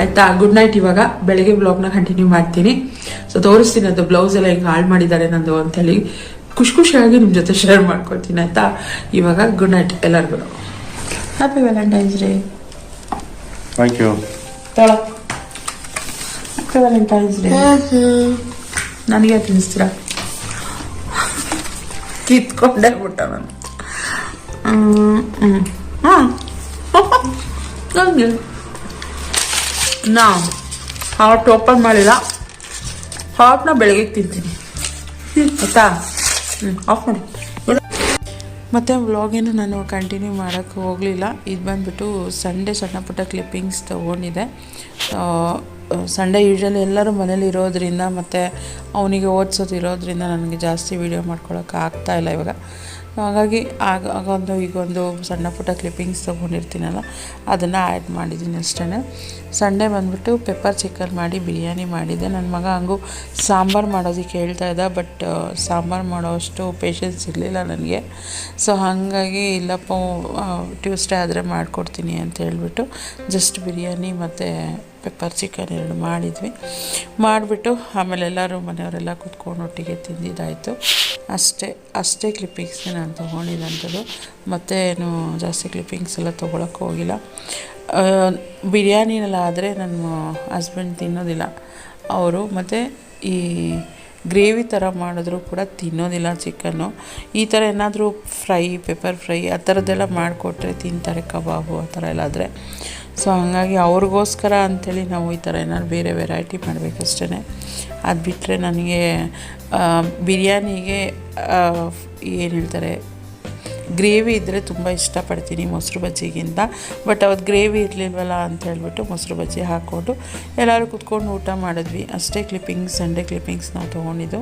ಆಯ್ತಾ? ಗುಡ್ ನೈಟ್ ಇವಾಗ. ಬೆಳಗ್ಗೆ ಬ್ಲಾಗ್ನ ಕಂಟಿನ್ಯೂ ಮಾಡ್ತೀನಿ. ಸೊ ತೋರಿಸ್ತೀನಿ ಅದು ಬ್ಲೌಸ್ ಎಲ್ಲ ಹಿಂಗೆ ಹಾಳು ಮಾಡಿದ್ದಾರೆ ನಂದು ಅಂತೇಳಿ. ಖುಷಿ ಖುಷಿಯಾಗಿ ನಿಮ್ಮ ಜೊತೆ ಶೇರ್ ಮಾಡ್ಕೊಳ್ತೀನಿ ಆಯ್ತಾ? ಇವಾಗ ಗುಡ್ ನೈಟ್ ಎಲ್ಲರಿಗೂ. Happy Valentine's Day thank you happy Valentine's Day ನನಗೆ ತಿನ್ನಿಸ್ತೀರಾ? ಕಿತ್ಕೊಂಡೇ ಬಿಟ್ಟ ನಾನು. ನಂಗೆ ನಾ ಹಾಟ್ ಓಪನ್ ಮಾಡಿಲ್ಲ. ಹಾಟ್ನ ಬೆಳಗ್ಗೆ ತಿಂತೀನಿ. ಆಯ್ತಾ? ಹ್ಞೂ ಆಫ್ ಮಾಡಿ. ಮತ್ತು ವ್ಲಾಗೇನು ನಾನು ಕಂಟಿನ್ಯೂ ಮಾಡೋಕ್ಕೆ ಹೋಗಲಿಲ್ಲ. ಇದು ಬಂದುಬಿಟ್ಟು ಸಂಡೇ ಸಣ್ಣ ಪುಟ್ಟ ಕ್ಲಿಪ್ಪಿಂಗ್ಸ್ ತೊಗೊಂಡಿದ್ದೆ. ಸಂಡೇ ಯೂಶ್ವಲಿ ಎಲ್ಲರೂ ಮನೇಲಿ ಇರೋದ್ರಿಂದ ಮತ್ತು ಅವನಿಗೆ ಓದಿಸೋದು ಇರೋದ್ರಿಂದ ನನಗೆ ಜಾಸ್ತಿ ವೀಡಿಯೋ ಮಾಡ್ಕೊಳಕ್ಕೆ ಆಗ್ತಾ ಇಲ್ಲ ಇವಾಗ. ಹಾಗಾಗಿ ಆಗ ಆಗೊಂದು ಈಗೊಂದು ಸಣ್ಣ ಪುಟ್ಟ ಕ್ಲಿಪ್ಪಿಂಗ್ಸ್ ತೊಗೊಂಡಿರ್ತೀನಲ್ಲ, ಅದನ್ನು ಆ್ಯಡ್ ಮಾಡಿದ್ದೀನಿ ಅಷ್ಟೇ ಸಂಡೇ ಬಂದುಬಿಟ್ಟು ಪೆಪ್ಪರ್ ಚಿಕನ್ ಮಾಡಿ, ಬಿರಿಯಾನಿ ಮಾಡಿದ್ದೆ ನನ್ನ ಮಗ ಹಂಗೂ ಸಾಂಬಾರು ಮಾಡೋದಕ್ಕೆ ಹೇಳ್ತಾ ಇದ್ದ ಬಟ್ ಸಾಂಬಾರು ಮಾಡೋ ಅಷ್ಟು ಪೇಷನ್ಸ್ ಇರಲಿಲ್ಲ ನನಗೆ. ಸೊ ಹಾಗಾಗಿ ಇಲ್ಲಪ್ಪ ಟ್ಯೂಸ್ಡೇ ಆದರೆ ಮಾಡಿಕೊಡ್ತೀನಿ ಅಂತ ಹೇಳ್ಬಿಟ್ಟು ಜಸ್ಟ್ ಬಿರಿಯಾನಿ ಮತ್ತು ಪೆಪ್ಪರ್ ಚಿಕನ್ ಎರಡು ಮಾಡಿದ್ವಿ. ಮಾಡಿಬಿಟ್ಟು ಆಮೇಲೆ ಎಲ್ಲರೂ ಮನೆಯವರೆಲ್ಲ ಕೂತ್ಕೊಂಡು ಒಟ್ಟಿಗೆ ತಿಂದಿದ್ದಾಯಿತು. ಅಷ್ಟೇ ಅಷ್ಟೇ ಕ್ಲಿಪ್ಪಿಂಗ್ಸ್ನೇ ನಾನು ತೊಗೊಂಡಿದ್ದಂಥದ್ದು. ಏನು ಜಾಸ್ತಿ ಕ್ಲಿಪ್ಪಿಂಗ್ಸ್ ಎಲ್ಲ ತೊಗೊಳಕ್ಕೆ ಹೋಗಿಲ್ಲ. ಬಿರಿಯಾನಿನೆಲ್ಲ ಆದರೆ ನನ್ನ ಹಸ್ಬೆಂಡ್ ತಿನ್ನೋದಿಲ್ಲ. ಅವರು ಮತ್ತು ಈ ಗ್ರೇವಿ ಥರ ಮಾಡಿದ್ರು ಕೂಡ ತಿನ್ನೋದಿಲ್ಲ ಚಿಕನ್ನು. ಈ ಥರ ಏನಾದರೂ ಫ್ರೈ ಪೆಪ್ಪರ್ ಫ್ರೈ ಆ ಥರದ್ದೆಲ್ಲ ಮಾಡಿಕೊಟ್ರೆ ತಿಂತಾರೆ ಕಬಾಬು ಆ ಥರ ಎಲ್ಲ ಆದರೆ. ಸೊ ಹಾಗಾಗಿ ಅವ್ರಿಗೋಸ್ಕರ ಅಂಥೇಳಿ ನಾವು ಈ ಥರ ಏನಾದ್ರು ಬೇರೆ ವೆರೈಟಿ ಮಾಡಬೇಕಷ್ಟೇ ಅದು ಬಿಟ್ಟರೆ ನನಗೆ ಬಿರಿಯಾನಿಗೆ ಏನು ಹೇಳ್ತಾರೆ, ಗ್ರೇವಿ ಇದ್ದರೆ ತುಂಬ ಇಷ್ಟಪಡ್ತೀನಿ ಮೊಸರು ಬಜ್ಜಿಗಿಂತ. ಬಟ್ ಅವತ್ತು ಗ್ರೇವಿ ಇರಲಿಲ್ವಲ್ಲ ಅಂತ ಹೇಳ್ಬಿಟ್ಟು ಮೊಸರು ಬಜ್ಜಿ ಹಾಕ್ಕೊಂಡು ಎಲ್ಲರೂ ಕುತ್ಕೊಂಡು ಊಟ ಮಾಡಿದ್ವಿ. ಅಷ್ಟೇ ಕ್ಲಿಪ್ಪಿಂಗ್ಸ್ ಸಂಡೇ ಕ್ಲಿಪ್ಪಿಂಗ್ಸ್ ನಾವು ತೊಗೊಂಡಿದ್ದು.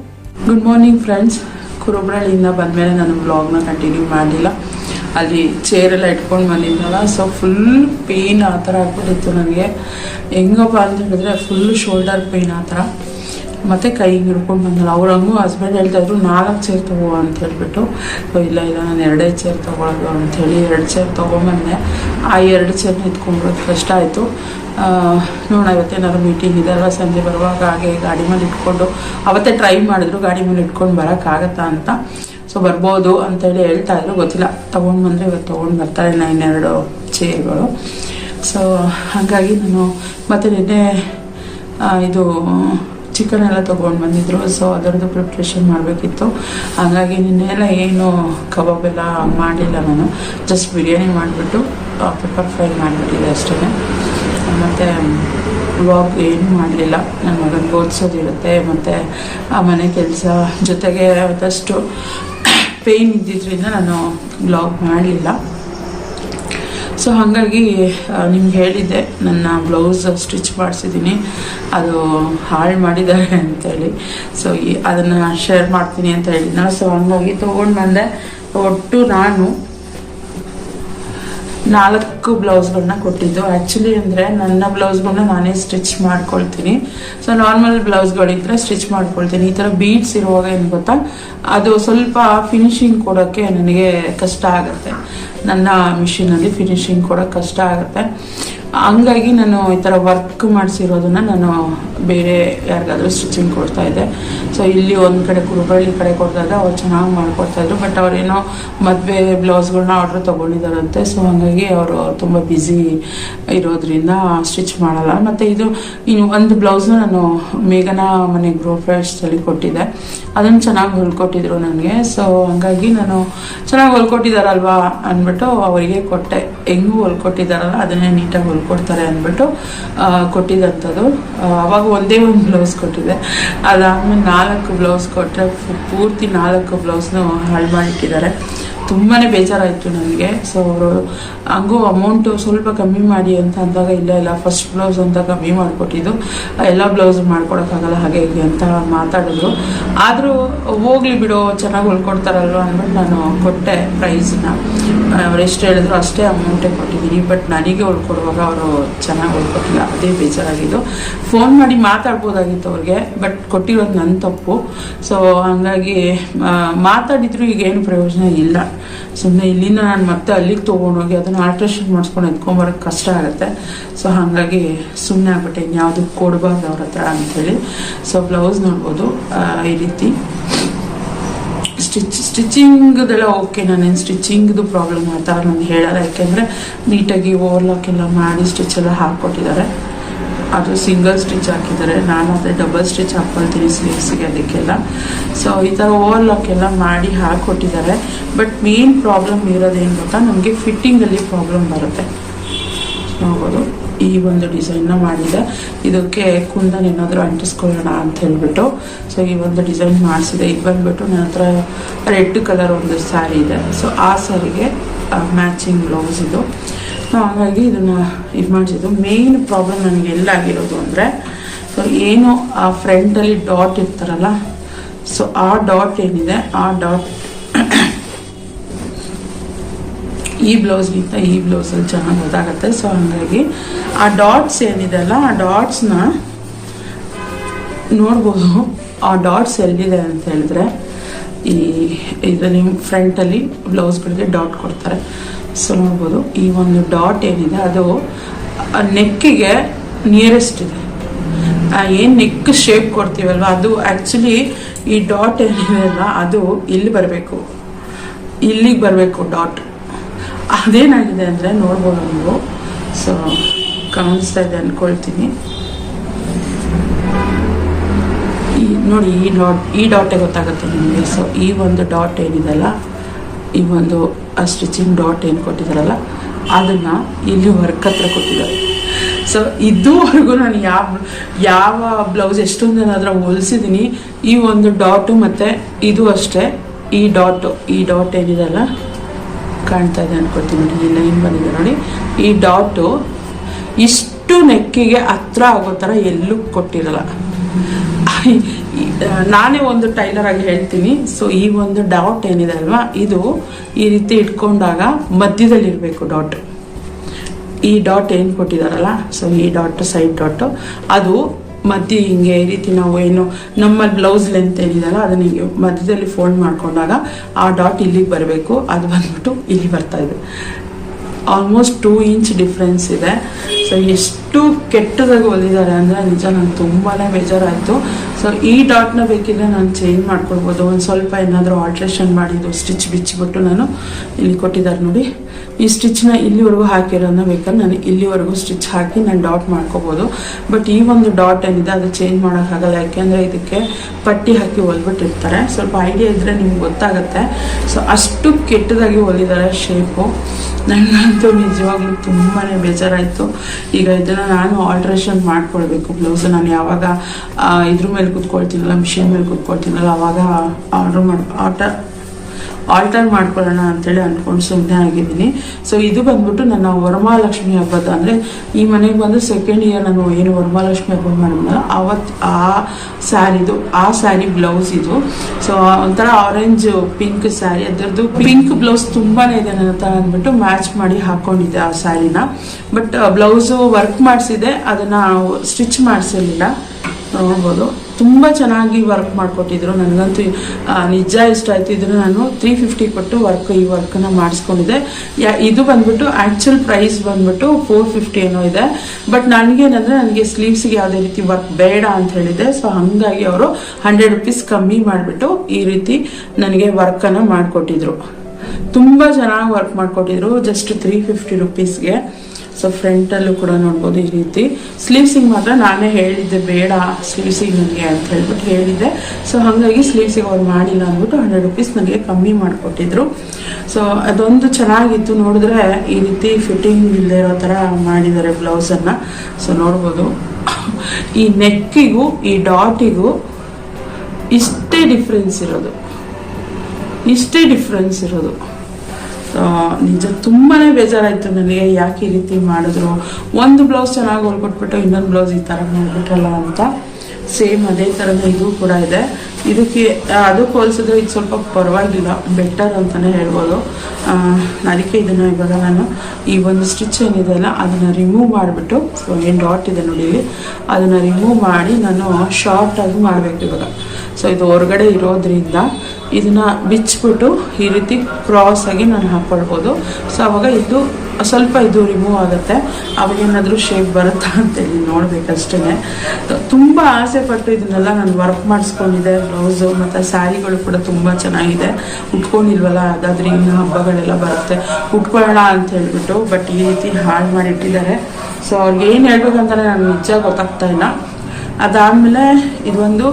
ಗುಡ್ ಮಾರ್ನಿಂಗ್ ಫ್ರೆಂಡ್ಸ್ ಕುರುಬ್ರಳ್ಳಿಯಿಂದ ಬಂದಮೇಲೆ ನಾನು ಬ್ಲಾಗ್ನ ಕಂಟಿನ್ಯೂ ಮಾಡಲಿಲ್ಲ. ಅಲ್ಲಿ ಚೇರೆಲ್ಲ ಇಟ್ಕೊಂಡು ಬಂದಿದ್ನಲ್ಲ ಸೊ ಫುಲ್ ಪೇಯ್ನ್ ಆ ಥರ ಆಗ್ಬಿಟ್ಟಿತ್ತು ನನಗೆ. ಹೆಂಗಪ್ಪ ಅಂತ ಹೇಳಿದ್ರೆ ಫುಲ್ ಶೋಲ್ಡರ್ ಪೇಯ್ನ್ ಆ ಥರ. ಮತ್ತು ಕೈ ಹಿಡ್ಕೊಂಡು ಬಂದಲ್ಲ. ಅವ್ರು ಹಂಗೂ ಹಸ್ಬೆಂಡ್ ಹೇಳ್ತಾಯಿದ್ರು, ನಾಲ್ಕು ಚೇರ್ ತಗೋ ಅಂತ ಹೇಳ್ಬಿಟ್ಟು. ಇಲ್ಲ ಇಲ್ಲ, ನಾನು ಎರಡೇ ಚೇರ್ ತೊಗೊಳೋದು ಅಂಥೇಳಿ ಎರಡು ಚೇರ್ ತೊಗೊಂಬಂದೆ. ಆ ಎರಡು ಚೇರ್ನ ಇಟ್ಕೊಂಡ್ಬಿಡೋದು ಕಷ್ಟ ಆಯಿತು. ನೋಡೋಣ ಇವತ್ತೇನಾದ್ರು ಮೀಟಿಂಗ್ ಇದೆ ಸಂಜೆ ಬರುವಾಗ, ಹಾಗೆ ಗಾಡಿ ಮೇಲೆ ಇಟ್ಕೊಂಡು, ಅವತ್ತೇ ಟ್ರೈ ಮಾಡಿದ್ರು, ಗಾಡಿ ಮೇಲೆ ಇಟ್ಕೊಂಡು ಬರೋಕ್ಕಾಗತ್ತಾ ಅಂತ. ಸೊ ಬರ್ಬೋದು ಅಂತೇಳಿ ಹೇಳ್ತಾ ಇದ್ರು. ಗೊತ್ತಿಲ್ಲ. ತೊಗೊಂಡು ಬಂದರೆ ಇವತ್ತು ತೊಗೊಂಡು ಬರ್ತಾರೆ ಇಲ್ಲ ಇನ್ನೆರಡು ಚೇರ್ಗಳು. ಸೊ ಹಾಗಾಗಿ ನಾನು ಮತ್ತೆ ನಿನ್ನೆ ಇದು ಚಿಕನ್ ಎಲ್ಲ ತೊಗೊಂಡು ಬಂದಿದ್ರು. ಸೊ ಅದರದ್ದು ಪ್ರಿಪ್ರೇಷನ್ ಮಾಡಬೇಕಿತ್ತು. ಹಾಗಾಗಿ ನಿನ್ನೆಲ್ಲ ಏನು ಕಬಾಬ್ ಎಲ್ಲ ಮಾಡಲಿಲ್ಲ ನಾನು. ಜಸ್ಟ್ ಬಿರಿಯಾನಿ ಮಾಡಿಬಿಟ್ಟು ಪೆಪ್ಪರ್ ಫ್ರೈ ಮಾಡಿಬಿಟ್ಟಿದೆ ಅಷ್ಟೇ. ಮತ್ತು ವ್ಲಾಗ್ ಏನು ಮಾಡಲಿಲ್ಲ. ನನ್ನ ಮಗನಿಗೆ ಓದಿಸೋದಿರುತ್ತೆ. ಮತ್ತು ಆ ಮನೆ ಕೆಲಸ ಜೊತೆಗೆ ಆದಷ್ಟು ಪೇಯ್ನ್ ಇದ್ದಿದ್ದರಿಂದ ನಾನು ಬ್ಲಾಗ್ ಮಾಡಲಿಲ್ಲ ಸೊ ಹಾಗಾಗಿ ನಿಮ್ಗೆ ಹೇಳಿದ್ದೆ, ನನ್ನ ಬ್ಲೌಸ್ ಸ್ಟಿಚ್ ಮಾಡಿಸಿದ್ದೀನಿ. ಅದು ಹಾಳು ಮಾಡಿದ್ದಾರೆ ಅಂತೇಳಿ. ಸೊ ಅದನ್ನು ಶೇರ್ ಮಾಡ್ತೀನಿ ಅಂತ ಹೇಳಿದ್ನ ಸೊ ಹಂಗಾಗಿ ತೊಗೊಂಡು ಬಂದೆ. ಒಟ್ಟು ನಾನು ನಾಲ್ಕು ಬ್ಲೌಸ್ಗಳನ್ನ ಕೊಟ್ಟಿದ್ದು. ಆ್ಯಕ್ಚುಲಿ ಅಂದರೆ ನನ್ನ ಬ್ಲೌಸ್ಗಳನ್ನ ನಾನೇ ಸ್ಟಿಚ್ ಮಾಡ್ಕೊಳ್ತೀನಿ. ಸೊ ನಾರ್ಮಲ್ ಬ್ಲೌಸ್ಗಳಿದ್ರೆ ಸ್ಟಿಚ್ ಮಾಡ್ಕೊಳ್ತೀನಿ. ಈ ಥರ ಬೀಡ್ಸ್ ಇರುವಾಗ ಏನು ಗೊತ್ತಾ? ಅದು ಸ್ವಲ್ಪ ಫಿನಿಶಿಂಗ್ ಕೊಡೋಕ್ಕೆ ನನಗೆ ಕಷ್ಟ ಆಗುತ್ತೆ. ನನ್ನ ಮಿಷಿನಲ್ಲಿ ಫಿನಿಶಿಂಗ್ ಕೊಡೋಕೆ ಕಷ್ಟ ಆಗುತ್ತೆ. ಹಂಗಾಗಿ ನಾನು ಈ ಥರ ವರ್ಕ್ ಮಾಡಿಸಿರೋದನ್ನ ನಾನು ಬೇರೆ ಯಾರಿಗಾದರೂ ಸ್ಟಿಚಿಂಗ್ ಕೊಡ್ತಾ ಇದ್ದೆ. ಸೊ ಇಲ್ಲಿ ಒಂದು ಕಡೆ ಕುರುಬಳ್ಳಿ ಕಡೆ ಕೊಡ್ದಾಗ ಅವ್ರು ಚೆನ್ನಾಗಿ ಮಾಡ್ಕೊಡ್ತಾ ಇದ್ರು. ಬಟ್ ಅವರೇನೋ ಮದುವೆ ಬ್ಲೌಸ್ಗಳನ್ನ ಆರ್ಡ್ರ್ ತೊಗೊಂಡಿದ್ದಾರಂತೆ. ಸೊ ಹಾಗಾಗಿ ಅವರು ತುಂಬ ಬ್ಯುಸಿ ಇರೋದ್ರಿಂದ ಸ್ಟಿಚ್ ಮಾಡಲ್ಲ. ಮತ್ತು ಇದು ಇನ್ನು ಒಂದು ಬ್ಲೌಸ್ನ ನಾನು ಮೇಘನ ಮನೆ ಗ್ರೋ ಫ್ರೆಶ್ಸಲ್ಲಿ ಕೊಟ್ಟಿದ್ದೆ. ಅದನ್ನು ಚೆನ್ನಾಗಿ ಹೊಲ್ಕೊಟ್ಟಿದ್ರು ನನಗೆ. ಸೊ ಹಂಗಾಗಿ ನಾನು ಚೆನ್ನಾಗಿ ಹೊಲ್ಕೊಟ್ಟಿದ್ದಾರಲ್ವಾ ಅಂದ್ಬಿಟ್ಟು ಅವರಿಗೆ ಕೊಟ್ಟೆ. ಹೆಂಗೂ ಹೊಲ್ಕೊಟ್ಟಿದ್ದಾರಲ್ಲ ಅದನ್ನೇ ನೀಟಾಗಿ ಹೊಲ್ಕೊಡ್ತಾರೆ ಅಂದ್ಬಿಟ್ಟು ಕೊಟ್ಟಿದ್ದಂಥದ್ದು ಅವಾಗ ಒಂದೇ ಒಂದು ಬ್ಲೌಸ್ ಕೊಟ್ಟಿದೆ ಅದಾದ್ಮೇಲೆ ನಾಲ್ಕು ಬ್ಲೌಸ್ ಕೊಟ್ಟರೆ ಪೂರ್ತಿ ನಾಲ್ಕು ಬ್ಲೌಸ್ನು ಹಾಳು ಮಾಡಿಟ್ಟಿದ್ದಾರೆ. ತುಂಬಾ ಬೇಜಾರಾಯಿತು ನನಗೆ. ಸೊ ಅವರು, ಹಂಗೂ ಅಮೌಂಟು ಸ್ವಲ್ಪ ಕಮ್ಮಿ ಮಾಡಿ ಅಂತ ಅಂದಾಗ ಇಲ್ಲ ಇಲ್ಲ ಫಸ್ಟ್ ಬ್ಲೌಸ್ ಅಂತ ಕಮ್ಮಿ ಮಾಡಿಕೊಟ್ಟಿದ್ದು. ಎಲ್ಲ ಬ್ಲೌಸ್ ಮಾಡ್ಕೊಡೋಕ್ಕಾಗಲ್ಲ, ಹಾಗೆ ಹೀಗೆ ಅಂತ ಮಾತಾಡಿದ್ರು. ಆದರೂ ಹೋಗ್ಲಿ ಬಿಡು, ಚೆನ್ನಾಗಿ ಹೊಲ್ಕೊಡ್ತಾರಲ್ವ ಅಂದ್ಬಿಟ್ಟು ನಾನು ಕೊಟ್ಟೆ ಪ್ರೈಸನ್ನ ಅವ್ರು ಎಷ್ಟು ಹೇಳಿದ್ರು ಅಷ್ಟೇ ಅಮೌಂಟೇ ಕೊಟ್ಟಿದ್ದೀನಿ ಬಟ್ ನನಗೆ ಹೊಲ್ಕೊಡುವಾಗ ಅವರು ಚೆನ್ನಾಗಿ ಹೊಲ್ಕೊಟ್ಟಿಲ್ಲ. ಅದೇ ಬೇಜಾರಾಗಿದ್ದು. ಫೋನ್ ಮಾಡಿ ಮಾತಾಡ್ಬೋದಾಗಿತ್ತು ಅವ್ರಿಗೆ ಬಟ್ ಕೊಟ್ಟಿರೋದು ನನ್ನ ತಪ್ಪು. ಸೊ ಹಂಗಾಗಿ ಮಾತಾಡಿದ್ರು, ಈಗೇನು ಪ್ರಯೋಜನ ಇಲ್ಲ. ಸುಮ್ಮನೆ ಇಲ್ಲಿಂದ ನಾನು ಮತ್ತೆ ಅಲ್ಲಿಗೆ ತೊಗೊಂಡೋಗಿ ಅದನ್ನು ಆಲ್ಟ್ರೇಷನ್ ಮಾಡಿಸ್ಕೊಂಡು ಎತ್ಕೊಂಬರೋಕ್ಕೆ ಕಷ್ಟ ಆಗುತ್ತೆ. ಸೊ ಹಾಗಾಗಿ ಸುಮ್ಮನೆ ಆಗ್ಬಿಟ್ಟೆ, ಇನ್ಯಾವುದು ಕೊಡಬಾರ್ದು ಅವ್ರ ಹತ್ರ ಅಂಥೇಳಿ ಸೊ ಬ್ಲೌಸ್ ನೋಡ್ಬೋದು ಈ ರೀತಿ. ಸ್ಟಿಚ್ ಸ್ಟಿಚಿಂಗ್ದೆಲ್ಲ ಓಕೆ ನಾನೇನು ಸ್ಟಿಚಿಂಗ್ದು ಪ್ರಾಬ್ಲಮ್ ಆಯ್ತಾ ನಾನು ಹೇಳಲ್ಲ. ಯಾಕೆಂದರೆ ನೀಟಾಗಿ ಓವರ್ಲಾಕ್ ಎಲ್ಲ ಮಾಡಿ ಸ್ಟಿಚ್ ಎಲ್ಲ ಹಾಕ್ಕೊಟ್ಟಿದ್ದಾರೆ. ಅದು ಸಿಂಗಲ್ ಸ್ಟಿಚ್ ಹಾಕಿದ್ದಾರೆ. ನಾನು ಅದೇ ಡಬಲ್ ಸ್ಟಿಚ್ ಹಾಕ್ಕೊಳ್ತೀನಿ ಸ್ಲೀವ್ಸಿಗೆ ಅದಕ್ಕೆಲ್ಲ. ಸೊ ಈ ಥರ ಎಲ್ಲ ಮಾಡಿ ಹಾಕ್ಕೊಟ್ಟಿದ್ದಾರೆ ಬಟ್ ಮೇನ್ ಪ್ರಾಬ್ಲಮ್ ಇರೋದೇನು ಗೊತ್ತಾ? ನಮಗೆ ಫಿಟ್ಟಿಂಗಲ್ಲಿ ಪ್ರಾಬ್ಲಮ್ ಬರುತ್ತೆ. ನೋಡ್ಬೋದು. ಈ ಒಂದು ಡಿಸೈನ್ನ ಮಾಡಿದೆ. ಇದಕ್ಕೆ ಕುಂದನ್ ಏನಾದರೂ ಅಂಟಿಸ್ಕೊಳ್ಳೋಣ ಅಂತ ಹೇಳ್ಬಿಟ್ಟು. ಸೊ ಈ ಒಂದು ಡಿಸೈನ್ ಮಾಡಿಸಿದೆ. ಇದು ಬಂದುಬಿಟ್ಟು ನನ್ನ ಹತ್ರ ರೆಡ್ ಕಲರ್ ಒಂದು ಸ್ಯಾರಿ ಇದೆ. ಸೊ ಆ ಸ್ಯಾರಿಗೆ ಮ್ಯಾಚಿಂಗ್ ಬ್ಲೌಸ್ ಇದು. ಹಾಗಾಗಿ ಇದನ್ನು ಇದು ಮಾಡಿಸಿದ್ದು. ಮೇನ್ ಪ್ರಾಬ್ಲಮ್ ನನಗೆ ಎಲ್ಲಾಗಿರೋದು ಅಂದರೆ ಸೊ ಏನು ಆ ಫ್ರಂಟಲ್ಲಿ ಡಾಟ್ ಇರ್ತಾರಲ್ಲ ಸೊ ಆ ಡಾಟ್ ಏನಿದೆ, ಆ ಡಾಟ್ ಈ ಬ್ಲೌಸ್ಗಿಂತ ಈ ಬ್ಲೌಸಲ್ಲಿ ಚೆನ್ನಾಗಿ ಗೊತ್ತಾಗುತ್ತೆ. ಸೊ ಹಂಗಾಗಿ ಆ ಡಾಟ್ಸ್ ಏನಿದೆ ಅಲ್ಲ, ಆ ಡಾಟ್ಸ್ನ ನೋಡ್ಬೋದು. ಆ ಡಾಟ್ಸ್ ಎಲ್ಲಿದೆ ಅಂತ ಹೇಳಿದ್ರೆ, ಈ ಇದರಲ್ಲಿ ಫ್ರಂಟಲ್ಲಿ ಬ್ಲೌಸ್ಗಳಿಗೆ ಡಾಟ್ ಕೊಡ್ತಾರೆ. ಸೊ ನೋಡ್ಬೋದು. ಈ ಒಂದು ಡಾಟ್ ಏನಿದೆ, ಅದು ನೆಕ್ಕಿಗೆ ನಿಯರೆಸ್ಟ್ ಇದೆ. ಏನು ನೆಕ್ ಶೇಪ್ ಕೊಡ್ತೀವಲ್ವ, ಅದು ಆ್ಯಕ್ಚುಲಿ ಈ ಡಾಟ್ ಏನಿದೆ ಅಲ್ಲ ಅದು ಇಲ್ಲಿ ಬರಬೇಕು. ಇಲ್ಲಿಗೆ ಬರಬೇಕು ಡಾಟ್. ಅದೇನಾಗಿದೆ ಅಂದರೆ, ನೋಡ್ಬೋದು ನೀವು. ಸೊ ಕಾಣಿಸ್ತಾ ಇದೆ ಅಂದ್ಕೊಳ್ತೀನಿ ಈ ನೋಡಿ, ಈ ಡಾಟ್, ಈ ಡಾಟೇ ಗೊತ್ತಾಗುತ್ತೆ ನಿಮಗೆ. ಸೊ ಈ ಒಂದು ಡಾಟ್ ಏನಿದೆಲ್ಲ ಈ ಒಂದು ಆ ಸ್ಟಿಚಿಂಗ್ ಡಾಟ್ ಏನು ಕೊಟ್ಟಿದ್ದಾರಲ್ಲ, ಅದನ್ನು ಇಲ್ಲಿ ವರ್ಕ್ ಹತ್ರ ಕೊಟ್ಟಿದ್ದಾರೆ. ಸೊ ಇದುವರೆಗೂ ನಾನು ಯಾವ ಯಾವ ಬ್ಲೌಸ್ ಎಷ್ಟೊಂದು ಅದರ ಹೊಲಿಸಿದ್ದೀನಿ ಈ ಒಂದು ಡಾಟು ಮತ್ತು ಇದು ಅಷ್ಟೇ, ಈ ಡಾಟು, ಈ ಡಾಟ್ ಏನಿದೆಲ್ಲ ಕಾಣ್ತಾ ಇದೆ ಅನ್ಕೊಳ್ತೀನಿ ನೋಡಿ, ಈ ಲೈನ್ ಬಂದಿದೆ ನೋಡಿ. ಈ ಡಾಟು ಇಷ್ಟು ನೆಕ್ಕಿಗೆ ಹತ್ರ ಆಗೋ ಥರ ಎಲ್ಲೂ ಕೊಟ್ಟಿರಲ್ಲ. ನಾನೇ ಒಂದು ಟೈಲರ್ ಆಗಿ ಹೇಳ್ತೀನಿ. ಸೊ ಈ ಒಂದು ಡಾಟ್ ಏನಿದೆ ಅಲ್ವಾ? ಇದು ಈ ರೀತಿ ಇಟ್ಕೊಂಡಾಗ ಮಧ್ಯದಲ್ಲಿ ಇರಬೇಕು ಡಾಟ್ ಈ ಡಾಟ್ ಏನು ಕೊಟ್ಟಿದಾರಲ್ಲ? ಸೊ ಈ ಡಾಟ್ ಸೈಡ್ ಡಾಟು ಅದು ಮಧ್ಯೆ ಹಿಂಗೆ ಈ ರೀತಿ ನಾವು ಏನು ನಮ್ಮ ಬ್ಲೌಸ್ ಲೆಂತ್ ಏನಿದೆಯಲ್ಲ, ಅದನ್ನ ಹಿಂಗೆ ಮಧ್ಯದಲ್ಲಿ ಫೋಲ್ಡ್ ಮಾಡ್ಕೊಂಡಾಗ ಆ ಡಾಟ್ ಇಲ್ಲಿಗೆ ಬರಬೇಕು. ಅದು ಬಂದ್ಬಿಟ್ಟು ಇಲ್ಲಿ ಬರ್ತಾ ಇದೆ. ಆಲ್ಮೋಸ್ಟ್ ಟೂ ಇಂಚ್ ಡಿಫ್ರೆನ್ಸ್ ಇದೆ. ಸೊ ಎಷ್ಟು ಕೆಟ್ಟದಾಗಿ ಹೊಲಿದ್ದಾರೆ ಅಂದರೆ ನಿಜ, ನಂಗೆ ತುಂಬಾ ಬೇಜಾರಾಯಿತು. ಸೊ ಈ ಡಾಟ್ನ ಬೇಕಿದ್ರೆ ನಾನು ಚೇಂಜ್ ಮಾಡ್ಕೊಳ್ಬೋದು. ಒಂದು ಸ್ವಲ್ಪ ಏನಾದರೂ ಆಲ್ಟ್ರೇಷನ್ ಮಾಡಿದ್ದು ಸ್ಟಿಚ್ ಬಿಚ್ಚಿಬಿಟ್ಟು ನಾನು ಇಲ್ಲಿ ಕೊಟ್ಟಿದ್ದಾರೆ ನೋಡಿ. ಈ ಸ್ಟಿಚ್ನ ಇಲ್ಲಿವರೆಗೂ ಹಾಕಿರೋದನ್ನ ಬೇಕಾದ್ರೆ ನಾನು ಇಲ್ಲಿವರೆಗೂ ಸ್ಟಿಚ್ ಹಾಕಿ ನಾನು ಡಾಟ್ ಮಾಡ್ಕೋಬೋದು. ಬಟ್ ಈ ಒಂದು ಡಾಟ್ ಏನಿದೆ, ಅದು ಚೇಂಜ್ ಮಾಡೋಕ್ಕಾಗಲ್ಲ. ಯಾಕೆಂದರೆ ಇದಕ್ಕೆ ಪಟ್ಟಿ ಹಾಕಿ ಹೊಲ್ಬಿಟ್ಟಿರ್ತಾರೆ. ಸ್ವಲ್ಪ ಐಡಿಯಾ ಇದ್ದರೆ ನಿಮ್ಗೆ ಗೊತ್ತಾಗುತ್ತೆ. ಸೊ ಅಷ್ಟು ಕೆಟ್ಟದಾಗಿ ಹೊಲಿದ್ದಾರೆ ಶೇಪು ನನಗಂತೂ ನಿಜವಾಗ್ಲೂ ತುಂಬಾ ಬೇಜಾರಾಯಿತು. ಈಗ ಇದನ್ನು ನಾನು ಆಲ್ಟ್ರೇಷನ್ ಮಾಡ್ಕೊಳ್ಬೇಕು. ಬ್ಲೌಸ್ ನಾನು ಯಾವಾಗ ಇದ್ರ ಮೇಲೆ ಕೂತ್ಕೊಳ್ತೀನಲ್ಲ ಮಿಷಿನ್ ಮೇಲೆ ಕೂತ್ಕೊಳ್ತೀನಲ್ಲ, ಅವಾಗ ಆರ್ಡ್ರ್ ಮಾಡಿ ಆರ್ಡರ್ ಆಲ್ಟರ್ ಮಾಡ್ಕೊಳ್ಳೋಣ ಅಂತೇಳಿ ಅಂದ್ಕೊಂಡು ಸುಮ್ಮನೆ ಆಗಿದ್ದೀನಿ. ಸೊ ಇದು ಬಂದ್ಬಿಟ್ಟು ನನ್ನ ವರಮಹಾಲಕ್ಷ್ಮಿ ಹಬ್ಬದ ಅಂದರೆ ಈ ಮನೆಗೆ ಬಂದು ಸೆಕೆಂಡ್ ಇಯರ್ ನಾನು ಏನು ವರಮಹಾಲಕ್ಷ್ಮಿ ಹಬ್ಬ ಮಾಡಿದ್ನಲ್ಲ ಅವತ್ತು ಆ ಸ್ಯಾರಿದು ಆ ಸ್ಯಾರಿ ಬ್ಲೌಸ್ ಇದು. ಸೊ ಒಂಥರ ಆರೆಂಜ್ ಪಿಂಕ್ ಸ್ಯಾರಿ ಅದರದ್ದು ಪಿಂಕ್ ಬ್ಲೌಸ್ ತುಂಬಾ ಇದೆ ನನ್ನ ಹತ್ರ ಅಂದ್ಬಿಟ್ಟು ಮ್ಯಾಚ್ ಮಾಡಿ ಹಾಕ್ಕೊಂಡಿದ್ದೆ ಆ ಸ್ಯಾರಿನ. ಬಟ್ ಬ್ಲೌಸು ವರ್ಕ್ ಮಾಡಿಸಿದೆ ಅದನ್ನು ಸ್ಟಿಚ್ ಮಾಡಿಸಿರ್ಲಿಲ್ಲ. ನೋಡ್ಬೋದು ತುಂಬ ಚೆನ್ನಾಗಿ ವರ್ಕ್ ಮಾಡಿಕೊಟ್ಟಿದ್ರು. ನನಗಂತೂ ನಿಜ ಇಷ್ಟ ಆಯ್ತು. ನಾನು ತ್ರೀ ಫಿಫ್ಟಿ ಕೊಟ್ಟು ವರ್ಕ್ ಈ ವರ್ಕನ್ನು ಮಾಡಿಸ್ಕೊಂಡಿದ್ದೆ. ಯಾ, ಇದು ಬಂದ್ಬಿಟ್ಟು ಆ್ಯಕ್ಚುಲ್ ಪ್ರೈಸ್ ಬಂದ್ಬಿಟ್ಟು ಫೋರ್ ಫಿಫ್ಟಿ ಏನೋ ಇದೆ. ಬಟ್ ನನಗೇನಂದರೆ, ನನಗೆ ಸ್ಲೀವ್ಸ್ಗೆ ಯಾವುದೇ ರೀತಿ ವರ್ಕ್ ಬೇಡ ಅಂತ ಹೇಳಿದೆ ಸೊ ಹಾಗಾಗಿ ಅವರು ಹಂಡ್ರೆಡ್ ರುಪೀಸ್ ಕಮ್ಮಿ ಮಾಡಿಬಿಟ್ಟು ಈ ರೀತಿ ನನಗೆ ವರ್ಕನ್ನು ಮಾಡಿಕೊಟ್ಟಿದ್ರು. ತುಂಬ ಚೆನ್ನಾಗಿ ವರ್ಕ್ ಮಾಡಿಕೊಟ್ಟಿದ್ರು. ಜಸ್ಟ್ ತ್ರೀ ಫಿಫ್ಟಿ ರುಪೀಸ್ಗೆ ಸೊ ಫ್ರಂಟಲ್ಲೂ ಕೂಡ ನೋಡ್ಬೋದು ಈ ರೀತಿ. ಸ್ಲೀವ್ಸಿಗೆ ಮಾತ್ರ ನಾನೇ ಹೇಳಿದ್ದೆ, ಬೇಡ ಸ್ಲೀವ್ಸಿಗೆ ನನಗೆ ಅಂತ ಹೇಳ್ಬಿಟ್ಟು ಹೇಳಿದ್ದೆ. ಸೊ ಹಾಗಾಗಿ ಸ್ಲೀವ್ಸಿಗೆ ಅವ್ರು ಮಾಡಿಲ್ಲ ಅಂದ್ಬಿಟ್ಟು ಹಂಡ್ರೆಡ್ ರುಪೀಸ್ ನನಗೆ ಕಮ್ಮಿ ಮಾಡಿಕೊಟ್ಟಿದ್ರು. ಸೊ ಅದೊಂದು ಚೆನ್ನಾಗಿತ್ತು. ನೋಡಿದ್ರೆ ಈ ರೀತಿ ಫಿಟ್ಟಿಂಗ್ ಇಲ್ಲದೆ ಇರೋ ಥರ ಮಾಡಿದ್ದಾರೆ ಬ್ಲೌಸನ್ನು ಸೊ ನೋಡ್ಬೋದು. ಈ ನೆಕ್ಕಿಗೂ ಈ ಡಾಟಿಗೂ ಇಷ್ಟೇ ಡಿಫ್ರೆನ್ಸ್ ಇರೋದು. ಇಷ್ಟೇ ಡಿಫ್ರೆನ್ಸ್ ಇರೋದು. ನಿಜ ತುಂಬಾ ಬೇಜಾರಾಯಿತು ನನಗೆ ಯಾಕೆ ಈ ರೀತಿ ಮಾಡಿದ್ರು. ಒಂದು ಬ್ಲೌಸ್ ಚೆನ್ನಾಗಿ ಹೊಲ್ಕೊಟ್ಬಿಟ್ಟು ಇನ್ನೊಂದು ಬ್ಲೌಸ್ ಈ ಥರ ಮಾಡಿಬಿಟ್ರಲ್ಲ ಅಂತ. ಸೇಮ್ ಅದೇ ಥರನೇ ಇದು ಕೂಡ ಇದೆ. ಇದಕ್ಕೆ ಅದಕ್ಕೆ ಹೋಲಿಸಿದ್ರೆ ಇದು ಸ್ವಲ್ಪ ಪರವಾಗಿಲ್ಲ ಬೆಟರ್ ಅಂತಲೇ ಹೇಳ್ಬೋದು. ಅದಕ್ಕೆ ಇದನ್ನು ಇವಾಗ ನಾನು ಈ ಒಂದು ಸ್ಟಿಚ್ ಏನಿದೆ ಅಲ್ಲ, ಅದನ್ನು ರಿಮೂವ್ ಮಾಡಿಬಿಟ್ಟು ಸೊ ಏನು ಡಾಟ್ ಇದೆ ನೋಡಿ ಇಲ್ಲಿ. ಅದನ್ನು ರಿಮೂವ್ ಮಾಡಿ ನಾನು ಶಾರ್ಟಾಗಿ ಮಾಡಬೇಕು ಇವಾಗ. ಸೊ ಇದು ಹೊರಗಡೆ ಇರೋದ್ರಿಂದ ಇದನ್ನು ಬಿಚ್ಚಿಬಿಟ್ಟು ಈ ರೀತಿ ಕ್ರಾಸ್ ಆಗಿ ನಾನು ಹಾಕ್ಕೊಳ್ಬೋದು ಸೊ ಅವಾಗ ಇದು ಸ್ವಲ್ಪ ಇದು ರಿಮೂವ್ ಆಗುತ್ತೆ. ಅವಾಗ ಏನಾದರೂ ಶೇಪ್ ಬರುತ್ತಾ ಅಂತೇಳಿ ನೋಡಬೇಕಷ್ಟೇ ತುಂಬ ಆಸೆ ಪಟ್ಟು ಇದನ್ನೆಲ್ಲ ನಾನು ವರ್ಕ್ ಮಾಡಿಸ್ಕೊಂಡಿದ್ದೆ. ಬ್ಲೌಸು ಮತ್ತು ಸ್ಯಾರಿಗಳು ಕೂಡ ತುಂಬ ಚೆನ್ನಾಗಿದೆ. ಉಟ್ಕೊಂಡಿಲ್ವಲ್ಲ, ಹಾಗಾದ್ರೆ ಇನ್ನು ಹಬ್ಬಗಳೆಲ್ಲ ಬರುತ್ತೆ. ಉಟ್ಕೊಳ್ಳೋಣ ಅಂತ ಹೇಳಿಬಿಟ್ಟು ಬಟ್ ಈ ರೀತಿ ಹಾಳು ಮಾಡಿಟ್ಟಿದ್ದಾರೆ. ಸೊ ಅವ್ರಿಗೆ ಏನು ಹೇಳ್ಬೇಕಂತಲೇ ನಾನು ನಿಜ ಗೊತ್ತಾಗ್ತಾ ಇಲ್ಲ. ಅದಾದಮೇಲೆ, ಇದೊಂದು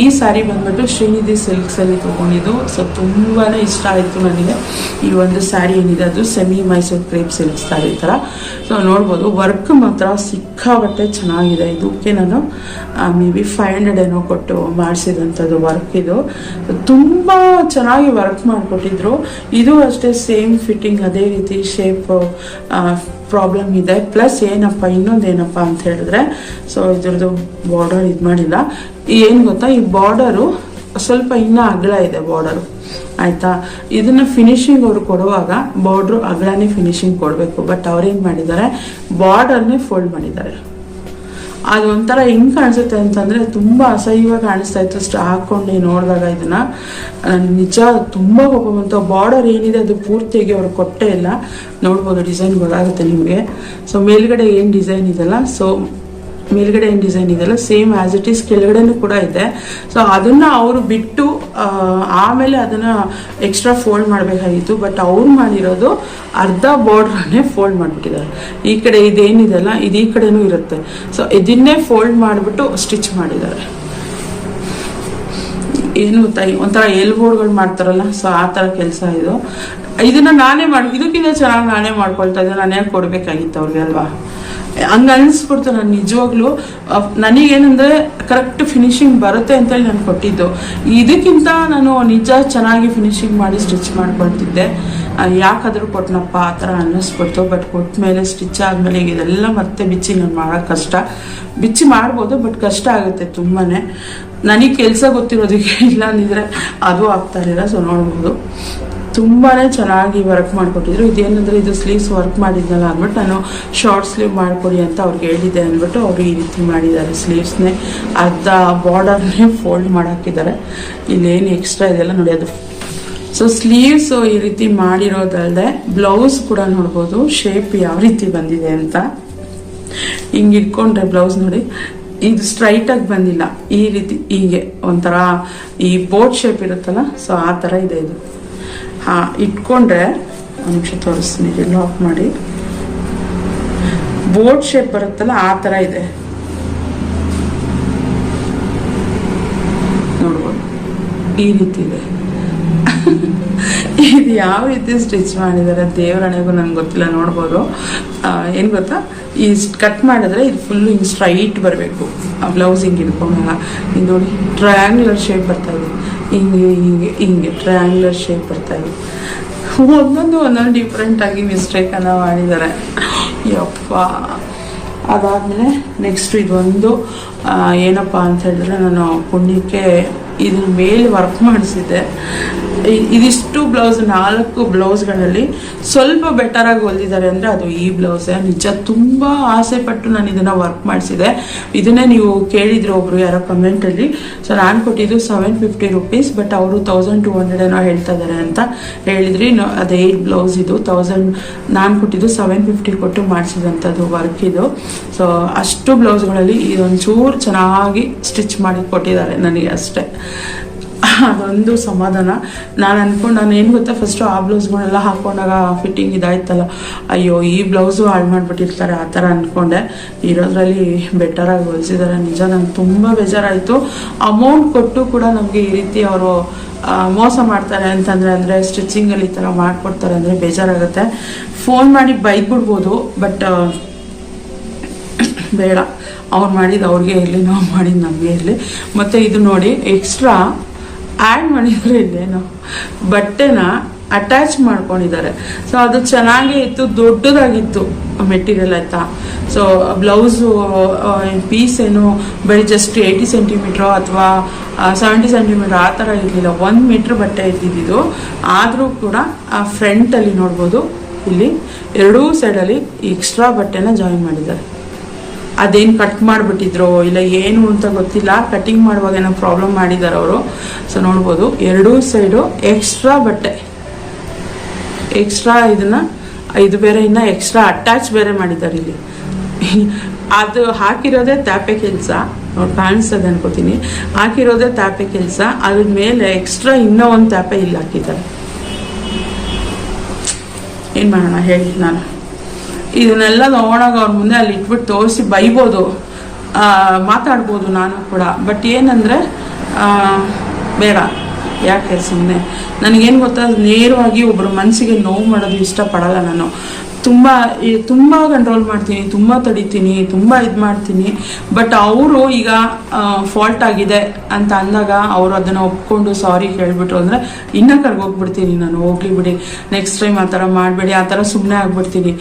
ಈ ಸ್ಯಾರಿ ಬಂದ್ಬಿಟ್ಟು ಶ್ರೀನಿಧಿ ಸಿಲ್ಕ್ಸಲ್ಲಿ ತೊಗೊಂಡಿದ್ದು. ಸೊ ತುಂಬಾ ಇಷ್ಟ ಆಯಿತು ನನಗೆ. ಈ ಒಂದು ಸ್ಯಾರಿ ಏನಿದೆ, ಅದು semi Mysore crepe silk sari ಥರ ಸೊ ನೋಡ್ಬೋದು. ವರ್ಕ್ ಮಾತ್ರ ಸಿಕ್ಕಾಬಟ್ಟೆ ಚೆನ್ನಾಗಿದೆ. ಇದಕ್ಕೆ ನಾನು ಮೇ ಬಿ ಫೈವ್ ಹಂಡ್ರೆಡ್ ಏನೋ ಕೊಟ್ಟು ಮಾಡಿಸಿದಂಥದ್ದು ವರ್ಕ್ ಇದು. ತುಂಬ ಚೆನ್ನಾಗಿ ವರ್ಕ್ ಮಾಡಿಕೊಟ್ಟಿದ್ರು. ಇದು ಅಷ್ಟೇ ಸೇಮ್ ಫಿಟ್ಟಿಂಗ್ ಅದೇ ರೀತಿ ಶೇಪ್ ಪ್ರಾಬ್ಲಮ್ ಇದೆ. ಪ್ಲಸ್ ಏನಪ್ಪ ಇನ್ನೊಂದು ಏನಪ್ಪ ಅಂತ ಹೇಳಿದ್ರೆ ಸೊ ಇದ್ರದ್ದು ಬಾರ್ಡರ್ ಇದು ಮಾಡಿಲ್ಲ ಏನು ಗೊತ್ತಾ? ಈ ಬಾರ್ಡರು ಸ್ವಲ್ಪ ಇನ್ನೂ ಅಗಲ ಇದೆ ಬಾರ್ಡರು ಆಯಿತಾ? ಇದನ್ನ ಫಿನಿಶಿಂಗ್ ಅವರು ಕೊಡುವಾಗ ಬಾರ್ಡ್ರು ಅಗಲನೇ ಫಿನಿಶಿಂಗ್ ಕೊಡಬೇಕು. ಬಟ್ ಅವ್ರೇನು ಮಾಡಿದ್ದಾರೆ? ಬಾರ್ಡರ್ನೇ ಫೋಲ್ಡ್ ಮಾಡಿದ್ದಾರೆ. ಅದು ಒಂಥರ ಹೆಂಗ್ ಕಾಣಿಸುತ್ತೆ ಅಂತಂದ್ರೆ ತುಂಬಾ ಅಸಹ್ಯವಾಗಿ ಕಾಣಿಸ್ತಾ ಇತ್ತು ಅಷ್ಟು ಹಾಕೊಂಡು ನೋಡಿದಾಗ ಇದನ್ನ. ನಿಜ ತುಂಬಾ ಕೋಪ ಬಂತು. ಬಾರ್ಡರ್ ಏನಿದೆ ಅದು ಪೂರ್ತಿಯಾಗಿ ಅವ್ರು ಕೊಟ್ಟೆ ಇಲ್ಲ. ನೋಡ್ಬೋದು ಡಿಸೈನ್ ಗೊತ್ತಾಗುತ್ತೆ ನಿಮಗೆ. ಸೊ ಮೇಲ್ಗಡೆ ಏನು ಡಿಸೈನ್ ಇದೆಲ್ಲ? ಸೊ ಮೇಲ್ಗಡೆ ಏನು ಡಿಸೈನ್ ಇದೆಲ್ಲ ಸೇಮ್ ಆಸ್ ಇಟ್ ಈಸ್ ಕೆಳಗಡೆನೂ ಕೂಡ ಇದೆ. ಸೊ ಅದನ್ನ ಅವರು ಬಿಟ್ಟು ಆಮೇಲೆ ಅದನ್ನ ಎಕ್ಸ್ಟ್ರಾ ಫೋಲ್ಡ್ ಮಾಡಬೇಕಾಗಿತ್ತು. ಬಟ್ ಅವ್ರು ಮಾಡಿರೋದು ಅರ್ಧ ಬಾರ್ಡ್ರನ್ನೇ ಫೋಲ್ಡ್ ಮಾಡಿಬಿಟ್ಟಿದ್ದಾರೆ. ಈ ಕಡೆ ಇದೇನಿದೆಲ್ಲ, ಇದು ಈ ಕಡೆನೂ ಇರುತ್ತೆ. ಸೊ ಇದನ್ನೇ ಫೋಲ್ಡ್ ಮಾಡಿಬಿಟ್ಟು ಸ್ಟಿಚ್ ಮಾಡಿದ್ದಾರೆ. ಏನು ಈ ಒಂಥರ ಎಲ್ಬೋರ್ಡ್ಗಳು ಮಾಡ್ತಾರಲ್ಲ ಸೊ ಆ ಥರ ಕೆಲಸ ಇದು. ಇದನ್ನ ನಾನೇ ಮಾಡಿ, ಇದಕ್ಕಿಂತ ಚೆನ್ನಾಗಿ ನಾನೇ ಮಾಡ್ಕೊಳ್ತಾ ಇದ್ದೆ. ನಾನೇ ಕೊಡಬೇಕಾಗಿತ್ತು ಅವ್ರಿಗೆ ಅಲ್ವಾ? ಹಂಗ ಅನಿಸ್ಬಿಡ್ತು ನಾನು ನಿಜವಾಗ್ಲೂ. ನನಗೇನಂದ್ರೆ ಕರೆಕ್ಟ್ ಫಿನಿಶಿಂಗ್ ಬರುತ್ತೆ ಅಂತೇಳಿ ನಾನು ಕೊಟ್ಟಿದ್ದು. ಇದಕ್ಕಿಂತ ನಾನು ನಿಜ ಚೆನ್ನಾಗಿ ಫಿನಿಶಿಂಗ್ ಮಾಡಿ ಸ್ಟಿಚ್ ಮಾಡ್ಕೊಳ್ತಿದ್ದೆ. ಯಾಕಾದರೂ ಕೊಟ್ಟನಪ್ಪ ಆ ಥರ ಅನ್ನಿಸ್ಬಿಡ್ತು. ಬಟ್ ಕೊಟ್ಟ ಮೇಲೆ ಸ್ಟಿಚ್ ಆದಮೇಲೆ ಇದೆಲ್ಲ ಮತ್ತೆ ಬಿಚ್ಚಿ ನಾನು ಮಾಡೋಕ್ಕೆ ಕಷ್ಟ. ಬಿಚ್ಚಿ ಮಾಡ್ಬೋದು ಬಟ್ ಕಷ್ಟ ಆಗುತ್ತೆ ತುಂಬಾ ನನಗೆ ಕೆಲಸ ಗೊತ್ತಿರೋದಕ್ಕೆ ಇಲ್ಲ ಅಂದಿದ್ರೆ ಅದು ಆಗ್ತಾ ಇರಲಿಲ್ಲ ಸೊ ನೋಡ್ಬೋದು. ತುಂಬಾ ಚೆನ್ನಾಗಿ ವರ್ಕ್ ಮಾಡಿಕೊಟ್ಟಿದ್ರು. ಇದೇನಂದ್ರೆ ಇದು ಸ್ಲೀವ್ಸ್ ವರ್ಕ್ ಮಾಡಿದ್ನಲ್ಲ ಅಂದ್ಬಿಟ್ಟು ನಾನು ಶಾರ್ಟ್ ಸ್ಲೀವ್ ಮಾಡಿಕೊಡಿ ಅಂತ ಅವ್ರಿಗೆ ಹೇಳಿದ್ದೆ ಅಂದ್ಬಿಟ್ಟು ಅವರು ಈ ರೀತಿ ಮಾಡಿದ್ದಾರೆ ಸ್ಲೀವ್ಸ್ನೇ ಅರ್ಧ ಬಾರ್ಡರ್ನೇ ಫೋಲ್ಡ್ ಮಾಡಾಕಿದ್ದಾರೆ. ಇಲ್ಲೇನು ಎಕ್ಸ್ಟ್ರಾ ಇದೆಲ್ಲ ನೋಡಿ ಅದು. ಸೊ ಸ್ಲೀವ್ಸ್ ಈ ರೀತಿ ಮಾಡಿರೋದಲ್ಲದೆ ಬ್ಲೌಸ್ ಕೂಡ ನೋಡ್ಬೋದು. ಶೇಪ್ ಯಾವ ರೀತಿ ಬಂದಿದೆ ಅಂತ. ಹಿಂಗೆ ಇಟ್ಕೊಂಡ್ರೆ ಬ್ಲೌಸ್ ನೋಡಿ. ಇದು ಸ್ಟ್ರೈಟ್ ಆಗಿ ಬಂದಿಲ್ಲ. ಈ ರೀತಿ ಹೀಗೆ ಒಂಥರ ಈ ಬೋಟ್ ಶೇಪ್ ಇರುತ್ತಲ್ಲ ಸೊ ಆ ಥರ ಇದೆ ಇದು. ಹಾ ಇಟ್ಕೊಂಡ್ರೆ ನಿಮಿಷ ತೋರಿಸ್ತೀನಿ ಲಾಕ್ ಮಾಡಿ. ಬೋಟ್ ಶೇಪ್ ಬರುತ್ತಲ್ಲ, ಆ ಥರ ಇದೆ. ನೋಡ್ಬೋದು. ಈ ರೀತಿ ಇದೆ. [LAUGHS] ಇದು ಯಾವ ರೀತಿ ಸ್ಟಿಚ್ ಮಾಡಿದ್ದಾರೆ ದೇವರಣೆಗೂ ನಂಗೆ ಗೊತ್ತಿಲ್ಲ, ನೋಡ್ಬೋದು. ಏನು ಗೊತ್ತಾ? ಈ ಕಟ್ ಮಾಡಿದ್ರೆ ಇದು ಫುಲ್ ಹಿಂಗೆ ಸ್ಟ್ರೈಟ್ ಬರಬೇಕು. ಆ ಬ್ಲೌಸ್ ಹಿಂಗೆ ಹಿಡ್ಕೊಂಡಾಗ ಇದು ನೋಡಿ ಟ್ರಯಾಂಗ್ಯುಲರ್ ಶೇಪ್ ಬರ್ತಾ ಇದೆ. ಹಿಂಗೆ ಹಿಂಗೆ ಹಿಂಗೆ ಟ್ರಯಾಂಗ್ಯುಲರ್ ಶೇಪ್ ಬರ್ತಾ ಇದೆ. ಒಂದೊಂದು ಒಂದೊಂದು ಡಿಫ್ರೆಂಟಾಗಿ ಮಿಸ್ಟೇಕನ್ನು ಮಾಡಿದ್ದಾರೆ. ಯಪ್ಪ. ಅದಾದಮೇಲೆ ನೆಕ್ಸ್ಟ್ ಇದೊಂದು ಏನಪ್ಪ ಅಂತ ಹೇಳಿದ್ರೆ ನಾನು ಪುಣ್ಯಕ್ಕೆ ಇದ್ರ ಮೇಲೆ ವರ್ಕ್ ಮಾಡಿಸಿದ್ದೆ. ಇದಿಷ್ಟು ಬ್ಲೌಸ್ ನಾಲ್ಕು ಬ್ಲೌಸ್ಗಳಲ್ಲಿ ಸ್ವಲ್ಪ ಬೆಟರ್ ಆಗಿ ಹೊಲಿದಿದ್ದಾರೆ ಅಂದರೆ ಅದು ಈ ಬ್ಲೌಸೇ ನಿಜ ತುಂಬ ಆಸೆ ಪಟ್ಟು ನಾನು ಇದನ್ನು ವರ್ಕ್ ಮಾಡಿಸಿದೆ. ಇದನ್ನೇ ನೀವು ಕೇಳಿದ್ರು ಒಬ್ರು ಯಾರೋ ಕಮೆಂಟಲ್ಲಿ ಸೊ ನಾನು ಕೊಟ್ಟಿದ್ದು ಸೆವೆನ್ ಫಿಫ್ಟಿ ರುಪೀಸ್ ಬಟ್ ಅವರು ತೌಸಂಡ್ ಟು ಹಂಡ್ರೆಡ್ ಏನೋ ಹೇಳ್ತಾ ಇದ್ದಾರೆ ಅಂತ ಹೇಳಿದ್ರಿ. ಅದು ಏಯ್ಟ್ ಬ್ಲೌಸ್ ಇದು. ತೌಸಂಡ್ ನಾನು ಕೊಟ್ಟಿದ್ದು ಸೆವೆನ್ ಫಿಫ್ಟಿ ಕೊಟ್ಟು ಮಾಡಿಸಿದಂಥದ್ದು ವರ್ಕ್ ಇದು. ಸೊ ಅಷ್ಟು ಬ್ಲೌಸ್ಗಳಲ್ಲಿ ಇದೊಂಚೂರು ಚೆನ್ನಾಗಿ ಸ್ಟಿಚ್ ಮಾಡಿ ಕೊಟ್ಟಿದ್ದಾರೆ ನನಗೆ ಅಷ್ಟೇ. ಅದೊಂದು ಸಮಾಧಾನ. ನಾನು ಅಂದ್ಕೊಂಡು ನಾನು ಏನು ಗೊತ್ತಾ ಫಸ್ಟು ಆ ಬ್ಲೌಸ್ಗಳೆಲ್ಲ ಹಾಕೊಂಡಾಗ ಫಿಟ್ಟಿಂಗ್ ಇದಾಯ್ತಲ್ಲ. ಅಯ್ಯೋ, ಈ ಬ್ಲೌಸು ಹಾಳು ಮಾಡಿಬಿಟ್ಟಿರ್ತಾರೆ, ಆ ಥರ ಅಂದ್ಕೊಂಡೆ ಇರೋದ್ರಲ್ಲಿ ಬೆಟರಾಗಿ ಹೊಲಿಸಿದ್ದಾರೆ ನಿಜ ನಂಗೆ ತುಂಬ ಬೇಜಾರಾಯಿತು. ಅಮೌಂಟ್ ಕೊಟ್ಟು ಕೂಡ ನಮಗೆ ಈ ರೀತಿ ಅವರು ಮೋಸ ಮಾಡ್ತಾರೆ ಅಂತಂದರೆ, ಅಂದರೆ ಸ್ಟಿಚಿಂಗಲ್ಲಿ ಈ ಥರ ಮಾಡಿಕೊಡ್ತಾರೆ ಅಂದರೆ ಬೇಜಾರಾಗುತ್ತೆ. ಫೋನ್ ಮಾಡಿ ಬೈದ್ಬಿಡ್ಬೋದು ಬಟ್ ಬೇಡ. ಅವ್ರು ಮಾಡಿದ್ದು ಅವ್ರಿಗೆ ಇರಲಿ, ನಾವು ಮಾಡಿದ್ದು ನಮಗೆ ಇರಲಿ. ಮತ್ತು ಇದು ನೋಡಿ ಎಕ್ಸ್ಟ್ರಾ ಆ್ಯಡ್ ಮಾಡಿದ್ರೆ ಇಲ್ಲೇನು ಬಟ್ಟೆನ ಅಟ್ಯಾಚ್ ಮಾಡ್ಕೊಂಡಿದ್ದಾರೆ. ಸೊ ಅದು ಚೆನ್ನಾಗೇ ಇತ್ತು, ದೊಡ್ಡದಾಗಿತ್ತು ಮೆಟೀರಿಯಲ್ ಆಯಿತಾ? ಸೊ ಬ್ಲೌಸು ಪೀಸ್ ಏನು, ಬರೀ ಜಸ್ಟ್ ಏಯ್ಟಿ ಸೆಂಟಿಮೀಟ್ರು ಅಥವಾ ಸೆವೆಂಟಿ ಸೆಂಟಿಮೀಟ್ರ್ ಆ ಥರ ಇರಲಿಲ್ಲ. ಒಂದು ಮೀಟ್ರ್ ಬಟ್ಟೆ ಇದ್ದಿದ್ದು ಆದರೂ ಕೂಡ, ಆ ಫ್ರಂಟಲ್ಲಿ ನೋಡ್ಬೋದು. ಇಲ್ಲಿ ಎರಡೂ ಸೈಡಲ್ಲಿ ಎಕ್ಸ್ಟ್ರಾ ಬಟ್ಟೆನ ಜಾಯಿನ್ ಮಾಡಿದ್ದಾರೆ. ಅದೇನು ಕಟ್ ಮಾಡಿಬಿಟ್ಟಿದ್ರು ಇಲ್ಲ ಏನು ಅಂತ ಗೊತ್ತಿಲ್ಲ. ಕಟಿಂಗ್ ಮಾಡುವಾಗ ಏನೋ ಪ್ರಾಬ್ಲಮ್ ಮಾಡಿದ್ದಾರೆ ಅವರು. ಸೊ ನೋಡ್ಬೋದು. ಎರಡೂ ಸೈಡು ಎಕ್ಸ್ಟ್ರಾ ಬಟ್ಟೆ. ಎಕ್ಸ್ಟ್ರಾ ಇದನ್ನ ಇದು ಬೇರೆ ಇನ್ನ ಎಕ್ಸ್ಟ್ರಾ ಅಟ್ಯಾಚ್ ಬೇರೆ ಮಾಡಿದ್ದಾರೆ ಇಲ್ಲಿ. ಅದು ಹಾಕಿರೋದೇ ತಾಪೆ ಕೆಲಸ. ನೋಡಿ ಕಾಣಿಸ್ತದೆ ಅನ್ಕೋತೀನಿ. ಹಾಕಿರೋದೇ ತಾಪೆ ಕೆಲಸ. ಅದ್ರ ಮೇಲೆ ಎಕ್ಸ್ಟ್ರಾ ಇನ್ನೂ ಒಂದು ತಾಪೆ ಇಲ್ಲಿ ಹಾಕಿದ್ದಾರೆ. ಏನು ಮಾಡೋಣ? ಹೇಳಿ ನಾನು. ಇದನ್ನೆಲ್ಲ ತಗೊಂಡಾಗ ಅವ್ರ ಮುಂದೆ ಅಲ್ಲಿ ಇಟ್ಬಿಟ್ಟು ತೋರಿಸಿ ಬೈಬೋದು. ಮಾತಾಡ್ಬೋದು ನಾನು ಕೂಡ. ಬಟ್ ಏನಂದರೆ ಬೇಡ. ಯಾಕೆ ಸುಮ್ಮನೆ ನನಗೇನು ಗೊತ್ತಾ ನೇರವಾಗಿ ಒಬ್ಬರ ಮನಸ್ಸಿಗೆ ನೋವು ಮಾಡೋದು ಇಷ್ಟಪಡಲ್ಲ ನಾನು. ತುಂಬ ತುಂಬ ಕಂಟ್ರೋಲ್ ಮಾಡ್ತೀನಿ, ತುಂಬ ತಡಿತೀನಿ, ತುಂಬ ಇದು ಮಾಡ್ತೀನಿ. ಬಟ್ ಅವರು ಈಗ ಫಾಲ್ಟ್ ಆಗಿದೆ ಅಂತ ಅಂದಾಗ ಅವರು ಅದನ್ನು ಒಪ್ಕೊಂಡು ಸಾರಿ ಹೇಳ್ಬಿಟ್ರು ಅಂದರೆ, ಇನ್ನೂ ಕರ್ಗೋಗ್ಬಿಡ್ತೀನಿ ನಾನು, ಹೋಗ್ಲಿ ಬಿಡಿ. ನೆಕ್ಸ್ಟ್ ಟೈಮ್ ಆ ಥರ ಮಾಡಬೇಡಿ, ಆ ಥರ ಸುಮ್ಮನೆ ಆಗ್ಬಿಡ್ತೀನಿ.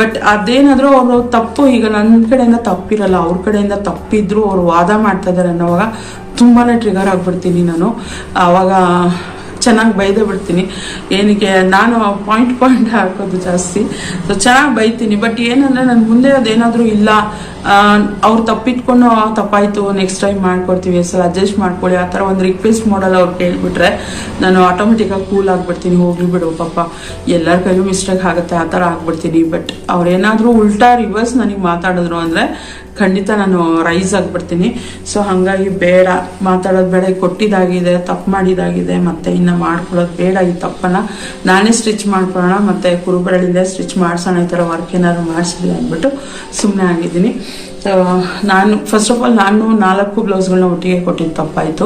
ಬಟ್ ಅದೇನಾದರೂ ಅವರು ತಪ್ಪು, ಈಗ ನನ್ನ ಕಡೆಯಿಂದ ತಪ್ಪಿರಲ್ಲ, ಅವ್ರ ಕಡೆಯಿಂದ ತಪ್ಪಿದ್ರು, ಅವರು ವಾದ ಮಾಡ್ತಾ ಇದ್ದಾರೆ ಅನ್ನೋವಾಗ ತುಂಬಾ ಟ್ರಿಗರ್ ಆಗ್ಬಿಡ್ತೀನಿ ನಾನು. ಆವಾಗ ಚೆನ್ನಾಗಿ ಬೈದೇ ಬಿಡ್ತೀನಿ. ಏನಕ್ಕೆ, ನಾನು ಪಾಯಿಂಟ್ ಪಾಯಿಂಟ್ ಹಾಕೋದು ಜಾಸ್ತಿ. ಸೊ ಚೆನ್ನಾಗಿ ಬೈತೀನಿ. ಬಟ್ ಏನಂದರೆ ನನ್ನ ಮುಂದೆ ಅದೇನಾದರೂ ಇಲ್ಲ. ಅವ್ರು ತಪ್ಪಿಟ್ಕೊಂಡು ತಪ್ಪಾಯಿತು ನೆಕ್ಸ್ಟ್ ಟೈಮ್ ಮಾಡ್ಕೊಡ್ತೀವಿ ಸರ್ ಅಡ್ಜಸ್ಟ್ ಮಾಡ್ಕೊಳ್ಳಿ. ಆ ಥರ ಒಂದು ರಿಕ್ವೆಸ್ಟ್ ಮಾಡಲ್ಲ ಅವ್ರು ಕೇಳಿಬಿಟ್ರೆ, ನಾನು ಆಟೋಮೆಟಿಕಾಗಿ ಕೂಲ್ ಆಗಿಬಿಡ್ತೀನಿ. ಹೋಗಿ ಬಿಡು, ಪಾಪ. ಎಲ್ಲರ ಕೈಲೂ ಮಿಸ್ಟೇಕ್ ಆಗುತ್ತೆ, ಆ ಥರ ಆಗ್ಬಿಡ್ತೀನಿ. ಬಟ್ ಅವ್ರೇನಾದರೂ ಉಲ್ಟಾ ರಿವರ್ಸ್ ನನಗೆ ಮಾತಾಡಿದ್ರು ಅಂದರೆ ಖಂಡಿತ ನಾನು ರೈಸ್ ಆಗಿಬಿಡ್ತೀನಿ. ಸೊ ಹಾಗಾಗಿ ಬೇಡ. ಮಾತಾಡೋದು ಬೇಡ. ಕೊಟ್ಟಿದ್ದಾಗಿದೆ ತಪ್ಪು ಮಾಡಿದಾಗಿದೆ, ಮತ್ತೆ ಇನ್ನು ಮಾಡ್ಕೊಳ್ಳೋದು ಬೇಡ ಈ ತಪ್ಪನ್ನ. ನಾನೇ ಸ್ಟಿಚ್ ಮಾಡ್ಕೊಳ್ಳೋಣ, ಮತ್ತೆ ಕುರುಬರಳಿಂದ ಸ್ಟಿಚ್ ಮಾಡಿಸೋಣ, ಈ ಥರ ವರ್ಕ್ ಏನಾದ್ರು ಮಾಡಿಸ್ಲಿ ಅಂದ್ಬಿಟ್ಟು ಸುಮ್ಮನೆ ಆಗಿದ್ದೀನಿ. ನಾನು ಫಸ್ಟ್ ಆಫ್ ಆಲ್ ನಾನು ನಾಲ್ಕು ಬ್ಲೌಸ್ಗಳನ್ನ ಒಟ್ಟಿಗೆ ಕೊಟ್ಟಿದ್ದು ತಪ್ಪಾಯಿತು.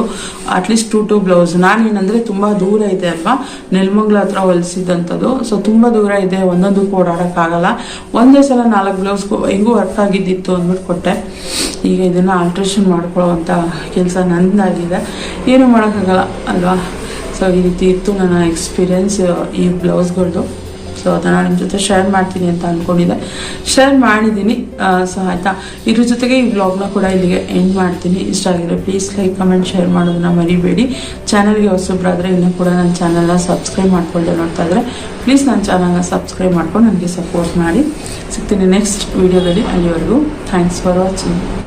At least two two blouse ನಾನೇನಂದರೆ ತುಂಬ ದೂರ ಇದೆ ಅಲ್ವಾ? ನೆಲಮಂಗ್ಲ ಹತ್ರ ಹೊಲಿಸಿದಂಥದ್ದು. ಸೊ ತುಂಬ ದೂರ ಇದೆ. ಒಂದೊಂದಕ್ಕೂ ಓಡಾಡೋಕ್ಕಾಗಲ್ಲ. ಒಂದೇ ಸಲ ನಾಲ್ಕು ಬ್ಲೌಸ್ಗೂ ಹೆಂಗೂ ವರ್ಕ್ ಆಗಿದ್ದಿತ್ತು ಅಂದ್ಬಿಟ್ಟು ಕೊಟ್ಟೆ. ಈಗ ಇದನ್ನು ಆಲ್ಟ್ರೇಷನ್ ಮಾಡ್ಕೊಳ್ಳೋವಂಥ ಕೆಲಸ ನಂದಾಗಿದೆ. ಏನೂ ಮಾಡೋಕ್ಕಾಗಲ್ಲ, ಅಲ್ವಾ? ಸೊ ಈ ರೀತಿ ಇತ್ತು ನನ್ನ ಎಕ್ಸ್ಪೀರಿಯೆನ್ಸ್ ಈ ಬ್ಲೌಸ್ಗಳದ್ದು ಸೊ ಅದನ್ನು ನಿಮ್ಮ ಜೊತೆ ಶೇರ್ ಮಾಡ್ತೀನಿ ಅಂತ ಅಂದ್ಕೊಂಡಿದ್ದೆ ಶೇರ್ ಮಾಡಿದ್ದೀನಿ ಸೊ ಆಯಿತಾ? ಇದ್ರ ಜೊತೆಗೆ ಈ ವ್ಲಾಗ್ನ ಕೂಡ ಇಲ್ಲಿಗೆ ಎಂಡ್ ಮಾಡ್ತೀನಿ. ಇಷ್ಟ ಆಗಿದ್ರೆ ಪ್ಲೀಸ್ ಲೈಕ್ ಕಮೆಂಟ್ ಶೇರ್ ಮಾಡೋದನ್ನ ಮರಿಬೇಡಿ. ಚಾನಲ್ಗೆ ಹೊಸೊಬ್ಬರಾದರೆ ಇನ್ನೂ ಕೂಡ ನನ್ನ ಚಾನಲ್ನ ಸಬ್ಸ್ಕ್ರೈಬ್ ಮಾಡ್ಕೊಳ್ದೆ ನೋಡ್ತಾ ಇದ್ರೆ ಪ್ಲೀಸ್ ನನ್ನ ಚಾನಲ್ನ ಸಬ್ಸ್ಕ್ರೈಬ್ ಮಾಡ್ಕೊಂಡು ನನಗೆ ಸಪೋರ್ಟ್ ಮಾಡಿ. ಸಿಗ್ತೀನಿ ನೆಕ್ಸ್ಟ್ ವೀಡಿಯೋದಲ್ಲಿ ಅಲ್ಲಿವರೆಗೂ ಥ್ಯಾಂಕ್ಸ್ ಫಾರ್ ವಾಚಿಂಗ್